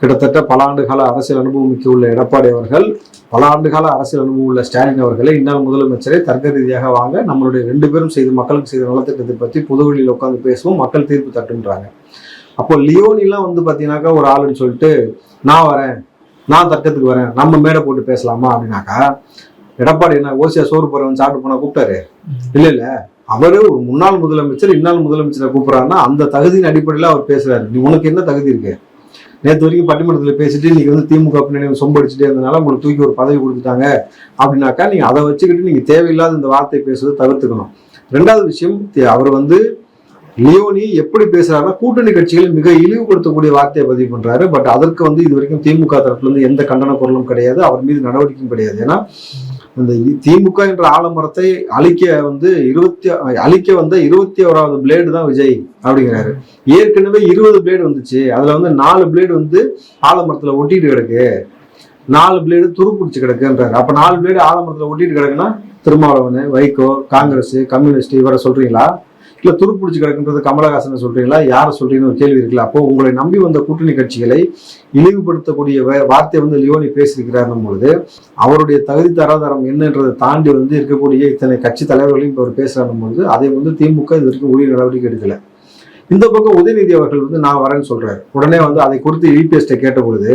கிட்டத்தட்ட பல ஆண்டுகால அரசியல் அனுபவம் மிக்க உள்ள எடப்பாடி அவர்கள் பல ஆண்டுகால அரசியல் அனுபவம் உள்ள ஸ்டாலின் அவர்களை இந்நாள் முதலமைச்சரை தர்க்க ரீதியாக வாங்க நம்மளுடைய ரெண்டு பேரும் செய்து மக்களுக்கு செய்த நலத்திட்டத்தை பற்றி பொதுவெளியில் உட்காந்து பேசுவோம் மக்கள் தீர்ப்பு தட்டுன்றாங்க. அப்போ லியோனிலாம் வந்து பார்த்தீங்கன்னாக்கா ஒரு ஆளுன்னு சொல்லிட்டு நான் வரேன் நான் தர்க்கத்துக்கு வரேன் நம்ம மேடை போட்டு பேசலாமா? அப்படின்னாக்கா எடப்பாடி என்ன ஓசியா சோறு போறவன் சாப்பிட்டு போனா கூப்பிட்டாரு. இல்ல இல்ல. அவரு ஒரு முன்னாள் முதலமைச்சர் இன்னாள் முதலமைச்சரை கூப்பிடுறாருன்னா அந்த தகுதியின் அடிப்படையில் அவர் பேசுறாரு. நீ உனக்கு என்ன தகுதி இருக்கு? நேற்று வரைக்கும் பட்டிமன்றத்தில் பேசிட்டு நீங்க வந்து திமுக பின்னணி சொம்படிச்சுட்டே இருந்தனால உங்களுக்கு தூக்கி ஒரு பதவி கொடுத்துட்டாங்க அப்படின்னாக்கா நீங்கள் அதை வச்சுக்கிட்டு நீங்கள் தேவையில்லாத இந்த வார்த்தை பேசுவதை தவிர்த்துக்கணும். ரெண்டாவது விஷயம் அவர் வந்து லியோனி எப்படி பேசுறாருன்னா கூட்டணி கட்சிகள் மிக இழிவுபடுத்தக்கூடிய வார்த்தையை பதிவு பண்றாரு. பட் அதற்கு வந்து இது வரைக்கும் திமுக தரப்புல இருந்து எந்த கண்டன குரலும் கிடையாது. அவர் மீது நடவடிக்கையும் கிடையாது. ஏன்னா இந்த திமுக என்ற ஆலமரத்தை அழிக்க வந்து இருபத்தி அழிக்க வந்த இருபத்தி ஓராவது பிளேடு தான் விஜய் அப்படிங்கிறாரு. ஏற்கனவே இருபது பிளேடு வந்துச்சு. அதுல வந்து நாலு பிளேடு வந்து ஆலமரத்துல ஒட்டிட்டு கிடக்கு. நாலு பிளேடு துருப்பிடிச்சு கிடக்குன்றாரு. அப்ப நாலு பிளேடு ஆலமரத்துல ஒட்டிட்டு கிடக்குன்னா திருமாவளவன் வைகோ காங்கிரஸ் கம்யூனிஸ்ட் இவரை சொல்றீங்களா? இல்லை துருப்பிடிச்சு கிடக்குன்றது கமலஹாசனை சொல்றீங்களா? யாரை சொல்றீங்கன்னு ஒரு கேள்வி இருக்குல்ல. அப்போ உங்களை நம்பி வந்த கூட்டணி கட்சிகளை இழிவுபடுத்தக்கூடிய வார்த்தை வந்து லியோனி பேசியிருக்கிறாருன்னும் பொழுது அவருடைய தகுதி தராதரம் என்னன்றதை தாண்டி வந்து இருக்கக்கூடிய இத்தனை கட்சி தலைவர்களையும் அவர் பேசுறாருன்னும் பொழுது அதை வந்து திமுக இது வரைக்கும் உரிய நடவடிக்கை எடுக்கல. இந்த பக்கம் உதயநிதி அவர்கள் வந்து நான் வரேன்னு சொல்றாரு. உடனே வந்து அதை குறித்து இபிஎஸ்ட கேட்ட பொழுது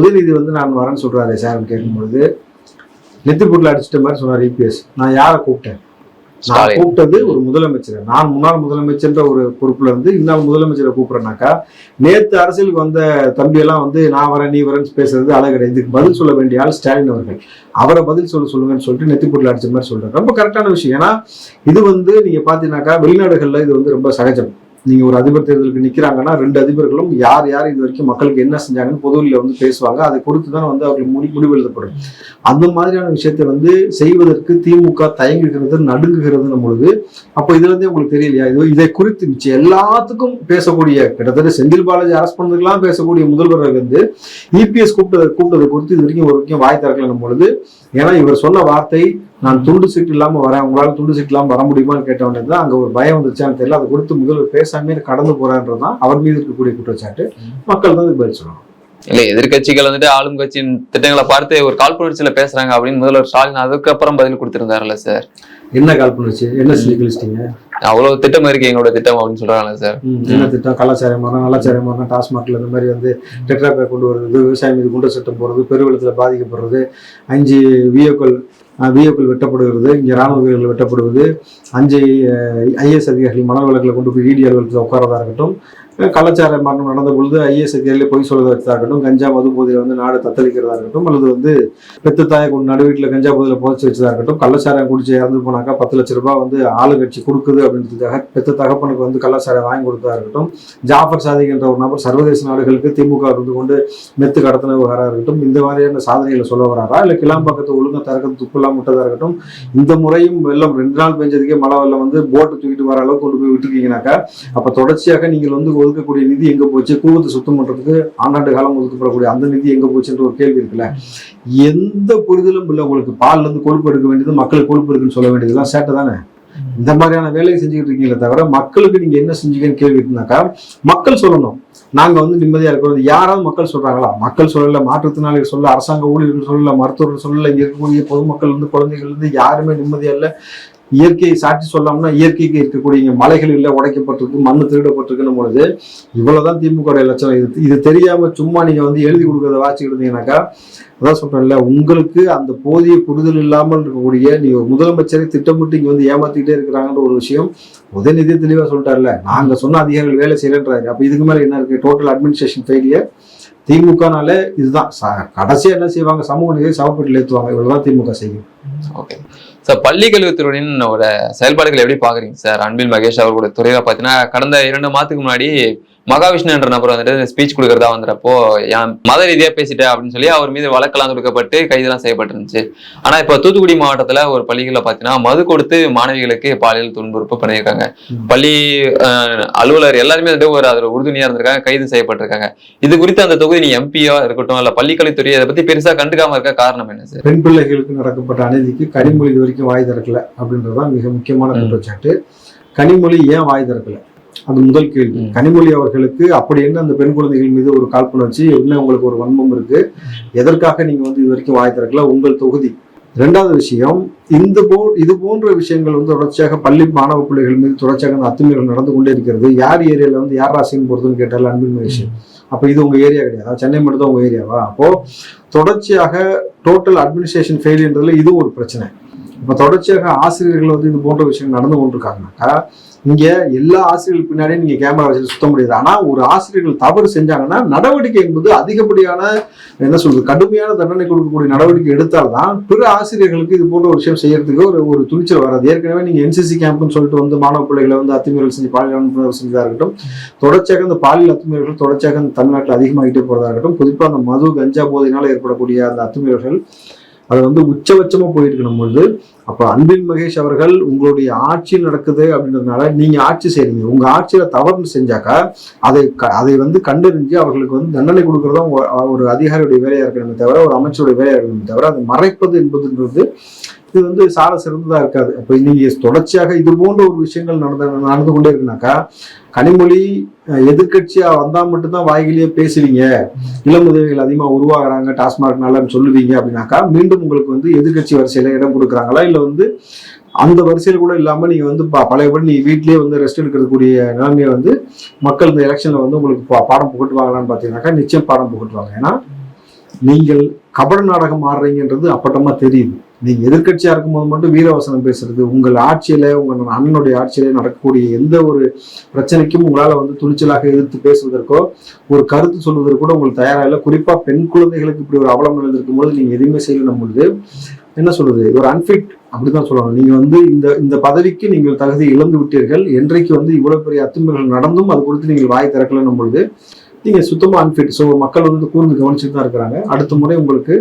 உதயநிதி வந்து நான் வரேன்னு சொல்றாரு சார் கேட்கும் பொழுது நெத்திப்பூட்டில் அடிச்சிட்ட மாதிரி சொன்னார் இபிஎஸ் நான் யாரை கூப்பிட்டேன்? நான். கூப்பிட்டது ஒரு முதலமைச்சர். நான் முன்னாள் முதலமைச்சர்ன்ற ஒரு பொறுப்புல இருந்து இந்நாள் முதலமைச்சரை கூப்பிடுறேனாக்கா நேத்து அரசியலுக்கு வந்த தம்பியெல்லாம் வந்து நான் வரேன் நீ வரேன்னு பேசுறது அழகு கிடையாது இதுக்கு பதில் சொல்ல வேண்டிய ஆள் ஸ்டாலின் அவர்கள். அவரை பதில் சொல்ல சொல்லுங்கன்னு சொல்லிட்டு நெத்திப்பூட்டில் அடிச்ச மாதிரி சொல்றாரு. ரொம்ப கரெக்டான விஷயம். ஏன்னா இது வந்து நீங்க பாத்தீங்கன்னாக்கா வெளிநாடுகள்ல இது வந்து ரொம்ப சகஜம். நீங்க ஒரு அதிபர் தேர்தலுக்கு நிற்கிறாங்கன்னா ரெண்டு அதிபர்களும் யார் யார் இது வரைக்கும் மக்களுக்கு என்ன செஞ்சாங்கன்னு பொதுவில் வந்து பேசுவாங்க. அதை கொடுத்து தான் வந்து அவர்கள் முடி முடிவு எழுதப்படும் அந்த மாதிரியான விஷயத்தை வந்து செய்வதற்கு திமுக தயங்குகிறது நடுங்குகிறதுன்னும் பொழுது அப்போ இதுல இருந்தே உங்களுக்கு தெரியலையா? இது இதை குறித்து மிச்சம் எல்லாத்துக்கும் பேசக்கூடிய கிட்டத்தட்ட செந்தில் பாலாஜி அரசு பண்ணதுக்கெல்லாம் பேசக்கூடிய முதல்வர்கள் வந்து இபிஎஸ் கூப்பிட்டதை கூப்பிட்டதை குறித்து இது வரைக்கும் ஒரு வரைக்கும் வாய் திறக்கலன்னும் பொழுது ஏன்னா இவர் சொன்ன வார்த்தை நான் துண்டு சீட்டு இல்லாம வரேன் உங்களால துண்டு சீட்டு இல்லாம வர முடியுமான்னு கேட்டவனே தான் அங்க ஒரு பயம் வந்துருச்சான்னு தெரியல அதை குறித்து முதல்வர் பேசாமே கடந்து போறான்றதுதான் அவர் மீது இருக்கக்கூடிய குற்றச்சாட்டு. மக்கள் தான் இதுக்கு பதில் சொல்லணும். இல்ல எதிர்க்கட்சிகள் வந்துட்டு ஆளும் கட்சியின் திட்டங்களை பார்த்து ஒரு காழ்ப்புணர்ச்சியில பேசுறாங்க அப்படின்னு முதல்வர் ஸ்டாலின் அதுக்கப்புறம் பதில் கொடுத்திருந்தாருல்ல சார். என்ன கால் பண்ணுச்சு என்ன சொல்லி கழிச்சிட்டீங்க? அவ்வளவு திட்டம் இருக்கு எங்களோட திட்டம் அப்படின்னு சொல்றாங்க சார். என்ன திட்டம்? கலாச்சாரம் மரணம் நல்லாச்சாரம் மரணம் டாஸ்மார்க்ல இந்த மாதிரி வந்து டெட்ரா பேக் கொண்டு வருது விவசாயம் மீது குண்டு சட்டம் போடுறது பெருவெள்ளத்தில் பாதிக்கப்படுறது அஞ்சு வியோக்கள் வியோக்கள் வெட்டப்படுகிறது இங்கே ராணுவ வீரர்கள் வெட்டப்படுவது. அஞ்சு ஐஏஎஸ் அதிகாரிகள் மணல் வழக்கில் கொண்டு போய் இடி அலுவலகத்தில் உட்காரதா இருக்கட்டும் கலாச்சார மரணம் நடந்த பொழுது ஐஏஎஸ் அதிகாரிகளை பொய் சொல்வதா இருக்கட்டும் கஞ்சா மது போதையில் வந்து நாடு தத்தளிக்கிறதா இருக்கட்டும் அல்லது வந்து பெத்த தாயை கொண்டு நடு வீட்டில் கஞ்சா போதையில் புதைச்சி வச்சதா இருக்கட்டும் கள்ளச்சாரம் குடிச்சு இறந்து போனாக்கா பத்து லட்ச ரூபாய் வந்து ஆளுங்கட்சி கொடுக்குது அப்படின்றதுக்காக பெத்த தகப்பனுக்கு வந்து கள்ளச்சாரம் வாங்கி கொடுத்ததா இருக்கட்டும். ஜாஃபர் சாதிக் என்ற ஒரு நபர் சர்வதேச நாடுகளுக்கு திமுக இருந்து கொண்டு மெத்து கடத்தின விவகாரம் இருக்கட்டும். இந்த மாதிரியான சாதனைகளை சொல்ல வராரா? இல்லை கிளாம்பாக்கத்தை ஒழுங்கா திறக்கிறது துப்புலாம் விட்டதாக இருக்கட்டும். இந்த முறையும் வெள்ளம் ரெண்டு நாள் பெஞ்சதுக்கே மழை வெள்ளம் வந்து போட்டு தூக்கிட்டு வர அளவுக்கு கொண்டு போய் விட்டுருக்கீங்கனாக்கா அப்போ தொடர்ச்சியாக நீங்கள் வந்து ஒதுக்கக்கூடிய நிதி எங்க போச்சு? கூவத்தை சுத்தம் பண்றதுக்கு ஆண்டாண்டு காலம் ஒதுக்கப்படக்கூடிய அந்த நிதி எங்க போச்சுன்ற ஒரு கேள்வி இருக்குல்ல? எந்த புரிதலும் இல்லை உங்களுக்கு. பால்ல இருந்து கொழுப்பு எடுக்க வேண்டியது மக்களுக்கு கொழுப்பு இருக்குன்னு சொல்ல வேண்டியதெல்லாம் சேட்டை தானே? இந்த மாதிரியான வேலையை செஞ்சுக்கிட்டு இருக்கீங்களே தவிர மக்களுக்கு நீங்க என்ன செஞ்சீங்கன்னு கேள்வி இருந்தாக்கா மக்கள் சொல்லணும். நாங்க வந்து நிம்மதியா இருக்கிறது யாராவது மக்கள் சொல்றாங்களா? மக்கள் சொல்லல மாற்றுத்திறனாளிகள் சொல்ல அரசாங்க ஊழியர்கள் சொல்லல மருத்துவர்கள் சொல்லல இங்க இருக்கக்கூடிய பொதுமக்கள் வந்து குழந்தைகள் இருந்து யாருமே நிம்மதியா இல்லை. இயற்கையை சாட்சி சொல்லாமனா இயற்கைக்கு இருக்கக்கூடிய மலைகள் இல்லை உடைக்கப்பட்டிருக்கு மண்ணு திருடப்பட்டிருக்குன்னு பொழுது இவ்வளவுதான் திமுக லட்சணம். இது இது தெரியாம சும்மா நீங்க வந்து எழுதி கொடுக்கறத வாசிக்கிட்டு இருந்தீங்கன்னாக்கா அதான் சொல்றேன்ல உங்களுக்கு அந்த போதிய புரிதல் இல்லாமல் இருக்கக்கூடிய நீங்க ஒரு முதலமைச்சரை திட்டமிட்டு இங்க வந்து ஏமாத்திக்கிட்டே இருக்கிறாங்கன்ற ஒரு விஷயம் உதயநிதி தெளிவா சொல்லிட்டார்ல. நாங்க சொன்ன அதிகாரிகள் வேலை செய்யலன்றாரு. அப்ப இதுக்கு மேல என்ன இருக்கு? டோட்டல் அட்மினிஸ்ட்ரேஷன் ஃபெயிலியர் திமுகனால இதுதான். கடைசியா என்ன செய்வாங்க? சமூக நீதியை சவப்பட்டில் ஏற்றுவாங்க இவ்வளவுதான் திமுக செய்யும். ஓகே சார் பள்ளி கல்வித்துறையினோட ஒரு செயல்பாடுகள் எப்படி பாக்குறீங்க சார் அன்பில் மகேஷ் அவர்களுடைய துறையில பாத்தீங்கன்னா கடந்த இரண்டு மாதத்துக்கு முன்னாடி மகாவிஷ்ணு என்ற நபர் வந்துட்டு ஸ்பீச் கொடுக்கறதா வந்துறப்போ என் மத ரீதியா பேசிட்டேன் அப்படின்னு சொல்லி அவர் மீது வழக்கெல்லாம் தொடுக்கப்பட்டு கைதெல்லாம் செய்யப்பட்டிருந்துச்சு. ஆனா இப்ப தூத்துக்குடி மாவட்டத்துல ஒரு பள்ளிகள்ல பாத்தீங்கன்னா மது கொடுத்து மாணவிகளுக்கு பாலியல் துன்புறுப்பு பண்ணியிருக்காங்க. பள்ளி அலுவலர் எல்லாருமே வந்துட்டு ஒரு அதுல உறுதுணையா இருந்திருக்காங்க கைது செய்யப்பட்டிருக்காங்க. இது குறித்து அந்த தொகுதி நீ எம்பியா இருக்கட்டும் இல்ல பள்ளிக்கல்வித்துறை அதை பத்தி பெருசா கண்டுக்காம இருக்க காரணம் என்ன சார் பெண் பிள்ளைகளுக்கு நடக்கப்பட்ட அநீதிக்கு கனிமொழி வரைக்கும் வாய் திறக்கல அப்படின்றதுதான் மிக முக்கியமான. குற்றச்சாட்டு. கனிமொழி ஏன் வாய் திறக்கல? அது முதல் கேள்வி. கனிமொழி அவர்களுக்கு அப்படி என்ன அந்த பெண் குழந்தைகள் மீது ஒரு காழ்ப்புணர்ச்சி? என்ன உங்களுக்கு ஒரு வன்மம் இருக்கு? எதற்காக நீங்க வந்து இது வரைக்கும் வாய் திறக்கல? உங்கள் தொகுதி. இரண்டாவது விஷயம் இந்த போ இது போன்ற விஷயங்கள் வந்து தொடர்ச்சியாக பள்ளி மாணவ பிள்ளைகள் மீது தொடர்ச்சியாக அந்த அத்துமீறல் நடந்து கொண்டே இருக்கிறது. யார் ஏரியால வந்து யார் ராசின்னு போறதுன்னு கேட்டால் அன்பின் மகேஷ். அப்ப இது உங்க ஏரியா கிடையாது. சென்னை மட்டும் தான் உங்க ஏரியாவா அப்போ தொடர்ச்சியாக டோட்டல் அட்மினிஸ்ட்ரேஷன் ஃபெயிலியன்றதுல இது ஒரு பிரச்சனை. இப்போ தொடர்ச்சியாக ஆசிரியர்கள் வந்து இது போன்ற விஷயம் நடந்து கொண்டிருக்காங்கனாக்கா இங்க எல்லா ஆசிரியர்கள் பின்னாடியும் நீங்க கேமரா வச்சு சுத்த முடியாது ஆனா ஒரு ஆசிரியர்கள் தவறு செஞ்சாங்கன்னா நடவடிக்கை என்பது அதிகப்படியான என்ன சொல்றது கடுமையான தண்டனை கொடுக்கக்கூடிய நடவடிக்கை எடுத்தால்தான் பிற ஆசிரியர்களுக்கு இது போன்ற ஒரு விஷயம் செய்யறதுக்கு ஒரு ஒரு துணிச்சல் வராது. ஏற்கனவே நீங்க என்சிசி கேம்ப்னு சொல்லிட்டு வந்து மாணவ பிள்ளைகளை வந்து அத்துமீறல் செஞ்சு பாலியல் வன்புணர்வு செஞ்சதா இருக்கட்டும் தொடர்ச்சியாக இந்த பாலியல் அத்துமீறல்கள் தொடர்ச்சியாக இந்த தமிழ்நாட்டில் அதிகமாகிட்டே போறதா இருக்கட்டும் குறிப்பா அந்த மது கஞ்சா போதையினால ஏற்படக்கூடிய அந்த அத்துமீறல்கள் அது வந்து உச்சபட்சமா போயிட்டு பொழுது அப்ப அன்பின் மகேஷ் அவர்கள் உங்களுடைய ஆட்சி நடக்குது அப்படின்றதுனால நீங்க ஆட்சி செய்றீங்க. உங்க ஆட்சியில தவறு செஞ்சாக்கா அதை க- அதை வந்து கண்டறிஞ்சு அவர்களுக்கு வந்து தண்டனை கொடுக்கறதும் ஒரு அதிகாரியுடைய வேலையா இருக்கணுமே தவிர ஒரு அமைச்சருடைய வேலையா இருக்கணுமே தவிர அதை மறைப்பது என்பதுன்றது இது வந்து சால சிறந்ததா இருக்காது. அப்ப நீங்க தொடர்ச்சியாக இது போன்ற ஒரு விஷயங்கள் நடந்து நடந்து கொண்டே இருக்குனாக்கா கனிமொழி எதிர்கட்சியா எதிர்க்கட்சியா வந்தா மட்டும்தான் வாய்கிலேயே பேசுவீங்க இளம் உதவிகள் அதிகமா உருவாகுறாங்க டாஸ்மார்க்னால சொல்லுவீங்க அப்படின்னாக்கா மீண்டும் உங்களுக்கு வந்து எதிர்க்கட்சி வரிசையில இடம் கொடுக்குறாங்களா? இல்ல வந்து அந்த வரிசையில் கூட இல்லாம நீங்க வந்து ப- பழையபடி நீ வீட்லயே வந்து ரெஸ்ட் எடுக்கிறதுக்கூடிய நிலைமையை வந்து மக்கள் இந்த எலெக்ஷன்ல வந்து உங்களுக்கு பா- பாடம் புகட்டுவாங்களான்னு பாத்தீங்கன்னாக்கா நிச்சயம் பாடம் புகட்டுவாங்க. ஏன்னா நீங்கள் கபட நாடகம் ஆடுறீங்கன்றது அப்பட்டமா தெரியுது. நீங்கள் எதிர்கட்சியாக இருக்கும்போது மட்டும் வீரவசனம் பேசுறது உங்கள் ஆட்சியில் உங்கள் அண்ணனுடைய ஆட்சியில் நடக்கக்கூடிய எந்த ஒரு பிரச்சனைக்கும் உங்களால் வந்து துணிச்சலாக எதிர்த்து பேசுவதற்கோ ஒரு கருத்து சொல்வதற்கு கூட உங்களுக்கு தயாராக இல்லை. குறிப்பாக பெண் குழந்தைகளுக்கு இப்படி ஒரு அவலம் நடந்திருக்கும் போது நீங்க எதுவுமே செய்யணும் பொழுது என்ன சொல்றது? ஒரு அன்ஃபிட் அப்படிதான் சொல்லணும். நீங்க வந்து இந்த இந்த பதவிக்கு நீங்கள் தகுதி இழந்து விட்டீர்கள். என்றைக்கு வந்து இவ்வளவு பெரிய அத்துமீறல் நடந்தும் அது குறித்து நீங்கள் வாய் திறக்கலன்னும் பொழுது நீங்க சுத்தமா அன்ஃபிட் ஸோ மக்கள் வந்து கூர்ந்து கவனிச்சுட்டு தான் இருக்கிறாங்க. அடுத்த முறை உங்களுக்கு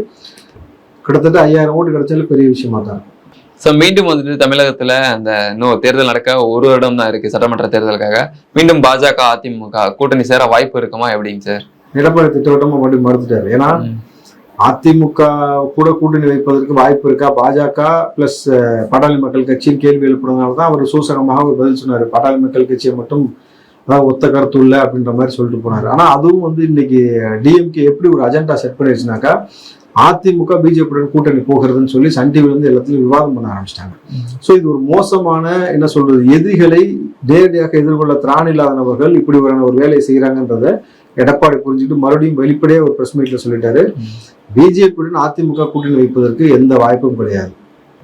கிட்டத்தட்ட ஐயாயிரம் ஓட்டு கிடைச்சாலும் பெரிய விஷயமா தான் இருக்கும். ஸோ மீண்டும் வந்துட்டு தமிழகத்துல அந்த இன்னும் தேர்தல் நடக்க ஒரு வருடம் தான் இருக்கு சட்டமன்ற தேர்தலுக்காக. மீண்டும் பாஜக அதிமுக கூட்டணி சேர வாய்ப்பு இருக்குமா? எப்படிங்க சார்? எடப்பாடி திட்டவட்டமா மறுபடியும் மறுத்துட்டாரு. ஏன்னா அதிமுக கூட கூட்டணி வைப்பதற்கு வாய்ப்பு இருக்கா? பாஜக பிளஸ் பாட்டாளி மக்கள் கட்சியின் கேள்வி எழுப்புறதுனால தான் அவர் சூசகமாக ஒரு பதில் சொன்னார். பாட்டாளி மக்கள் கட்சியை மட்டும் அதாவது ஒத்த கருத்து இல்லை அப்படின்ற மாதிரி சொல்லிட்டு போனார். ஆனா அதுவும் வந்து இன்னைக்கு டிஎம்கே எப்படி ஒரு அஜெண்டா செட் பண்ணிருச்சுனாக்கா அதிமுக பிஜேபியுடன் கூட்டணி போகிறதுன்னு சொல்லி சன் டிவில இருந்து எல்லாத்துலயும் விவாதம் பண்ண ஆரம்பிச்சிட்டாங்க. ஸோ இது ஒரு மோசமான என்ன சொல்றது எதிரிகளை நேரடியாக எதிர்கொள்ள திராணி இல்லாத நபர்கள் இப்படி ஒரு ஒரு வேலையை செய்யறாங்கன்றத எடப்பாடி புரிஞ்சுட்டு மறுபடியும் வெளிப்படையா ஒரு பிரஸ் மீட்ல சொல்லிட்டாரு. பிஜேபியுடன் அதிமுக கூட்டணி வைப்பதற்கு எந்த வாய்ப்பும் கிடையாது.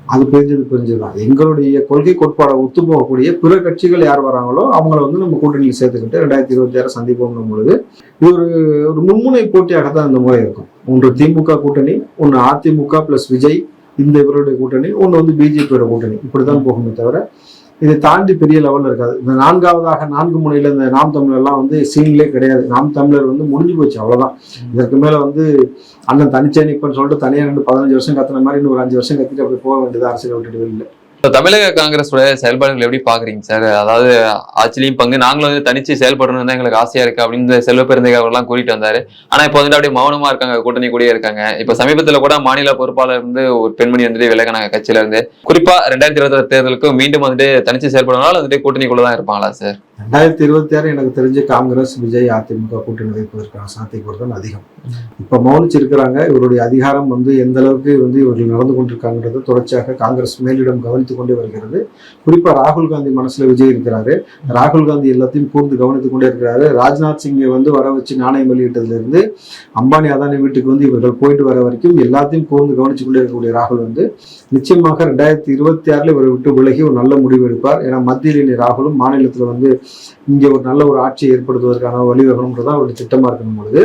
அது புரிஞ்சது புரிஞ்சுதான் எங்களுடைய கொள்கை கோட்பாடை ஒத்து போகக்கூடிய பிற கட்சிகள் யார் வராங்களோ அவங்கள வந்து நம்ம கூட்டணியில் சேர்த்துக்கிட்டு ரெண்டாயிரத்தி இருபத்தி ஆறு பொழுது இது ஒரு ஒரு மும்முனை போட்டியாக தான் இந்த முறை இருக்கும். ஒன்று திமுக கூட்டணி ஒன்று அதிமுக பிளஸ் விஜய் இந்த இவருடைய கூட்டணி ஒன்று வந்து பிஜேபியோட கூட்டணி. இப்படி தான் போகுமே தவிர இதை தாண்டி பெரிய லெவல் இருக்காது. இந்த நான்காவதாக நான்கு முனையில இந்த நாம் தமிழர் எல்லாம் வந்து சீன்லேயே கிடையாது. நாம் தமிழர் வந்து முடிஞ்சு போச்சு அவ்வளவுதான். இதற்கு மேல வந்து அண்ணன் தனிச்சே நிற்பன்னு சொல்லிட்டு தனியாக ரெண்டு பதினஞ்சு வருஷம் கத்துன மாதிரி இன்னும் ஒரு அஞ்சு வருஷம் கத்திட்டு அப்படி போக வேண்டியது அரசியல் விட்டுட்டு வெளியில. இப்போ தமிழக காங்கிரஸோட செயல்பாடுகள் எப்படி பாக்குறீங்க சார்? அதாவது ஆட்சிலையும் பங்கு நாங்களும் வந்து தனிச்சு செயல்படணும் தான் எங்களுக்கு ஆசையா இருக்கு அப்படின்னு செல்வ பெருந்தகை எல்லாம் கூட்டிட்டு வந்தாரு. ஆனா இப்போ வந்துட்டு அப்படியே மௌனமா இருக்காங்க கூட்டணி கூடயே இருக்காங்க. இப்ப சமீபத்துல கூட மாநில பொறுப்பாளர் வந்து ஒரு பெண்மணி வந்துட்டு விலகினாங்க கட்சியில இருந்து. குறிப்பா ரெண்டாயிரத்தி இருபத்தி தேர்தலுக்கு மீண்டும் வந்துட்டு தனிச்சு செயல்படனால வந்துட்டு கூட்டணிக்குள்ள தான் இருப்பாங்களா சார்? ரெண்டாயிரத்தி இருபத்தி ஆறு எனக்கு தெரிஞ்சு காங்கிரஸ் விஜய் அதிமுக கூட்டணி வைப்பதற்கான சாத்தியக்கூறுகள் அதிகம். இப்ப மௌனிச்சு இருக்கிறாங்க இவருடைய அதிகாரம் வந்து எந்த அளவுக்கு வந்து இவர்கள் நடந்து கொண்டிருக்காங்கிறது தொடர்ச்சியாக காங்கிரஸ் மேலிடம் கவனித்து கொண்டே வருகிறது. குறிப்பா ராகுல் காந்தி மனசுல விஜய் இருக்கிறாரு. ராகுல் காந்தி எல்லாத்தையும் கூர்ந்து கவனித்துக் கொண்டே இருக்கிறாரு. ராஜ்நாத் சிங்கை வந்து வர வச்சு நாணயம் வெளியிட்டதுல இருந்து அம்பானி அதானி வீட்டுக்கு வந்து இவர்கள் போயிட்டு வர வரைக்கும் எல்லாத்தையும் கூர்ந்து கவனித்து கொண்டே இருக்கக்கூடிய ராகுல் வந்து நிச்சயமாக ரெண்டாயிரத்தி இருபத்தி ஆறுல இவரை விட்டு விலகி ஒரு நல்ல முடிவு எடுப்பார். ஏன்னா மத்தியில் இனி ராகுலும் மாநிலத்தில் வந்து இங்கே ஒரு நல்ல ஒரு ஆட்சியை ஏற்படுத்துவதற்கான வழிவகணும்ன்றதா அவருடைய திட்டமா இருக்கணும் பொழுது.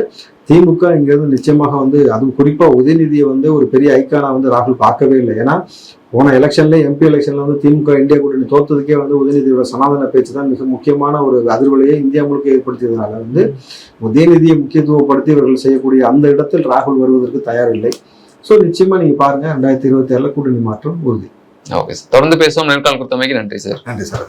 திமுக இங்கிருந்து நிச்சயமாக வந்து அதுவும் குறிப்பா உதயநிதியை வந்து ஒரு பெரிய ஐக்கானா வந்து ராகுல் பார்க்கவே இல்லை. ஏன்னா போன எலெக்ஷன்ல எம்பி எலெக்ஷன்ல வந்து திமுக இந்தியா கூட்டணி தோத்ததுக்கே வந்து உதயநிதியோட சனாதன பேச்சு தான் மிக முக்கியமான ஒரு அதிர்வலையை இந்தியா முழுக்க ஏற்படுத்தியதுனால வந்து உதயநிதியை முக்கியத்துவப்படுத்தி இவர்கள் செய்யக்கூடிய அந்த இடத்தில் ராகுல் வருவதற்கு தயாரில்லை. ஸோ நிச்சயமா நீங்க பாருங்க ரெண்டாயிரத்தி இருபத்தி ஏழுல கூட்டணி மாற்றம் உறுதி. ஓகே சார் தொடர்ந்து பேசுவோம். நேர்காணல் கொடுத்தமைக்கு நன்றி சார் நன்றி சார்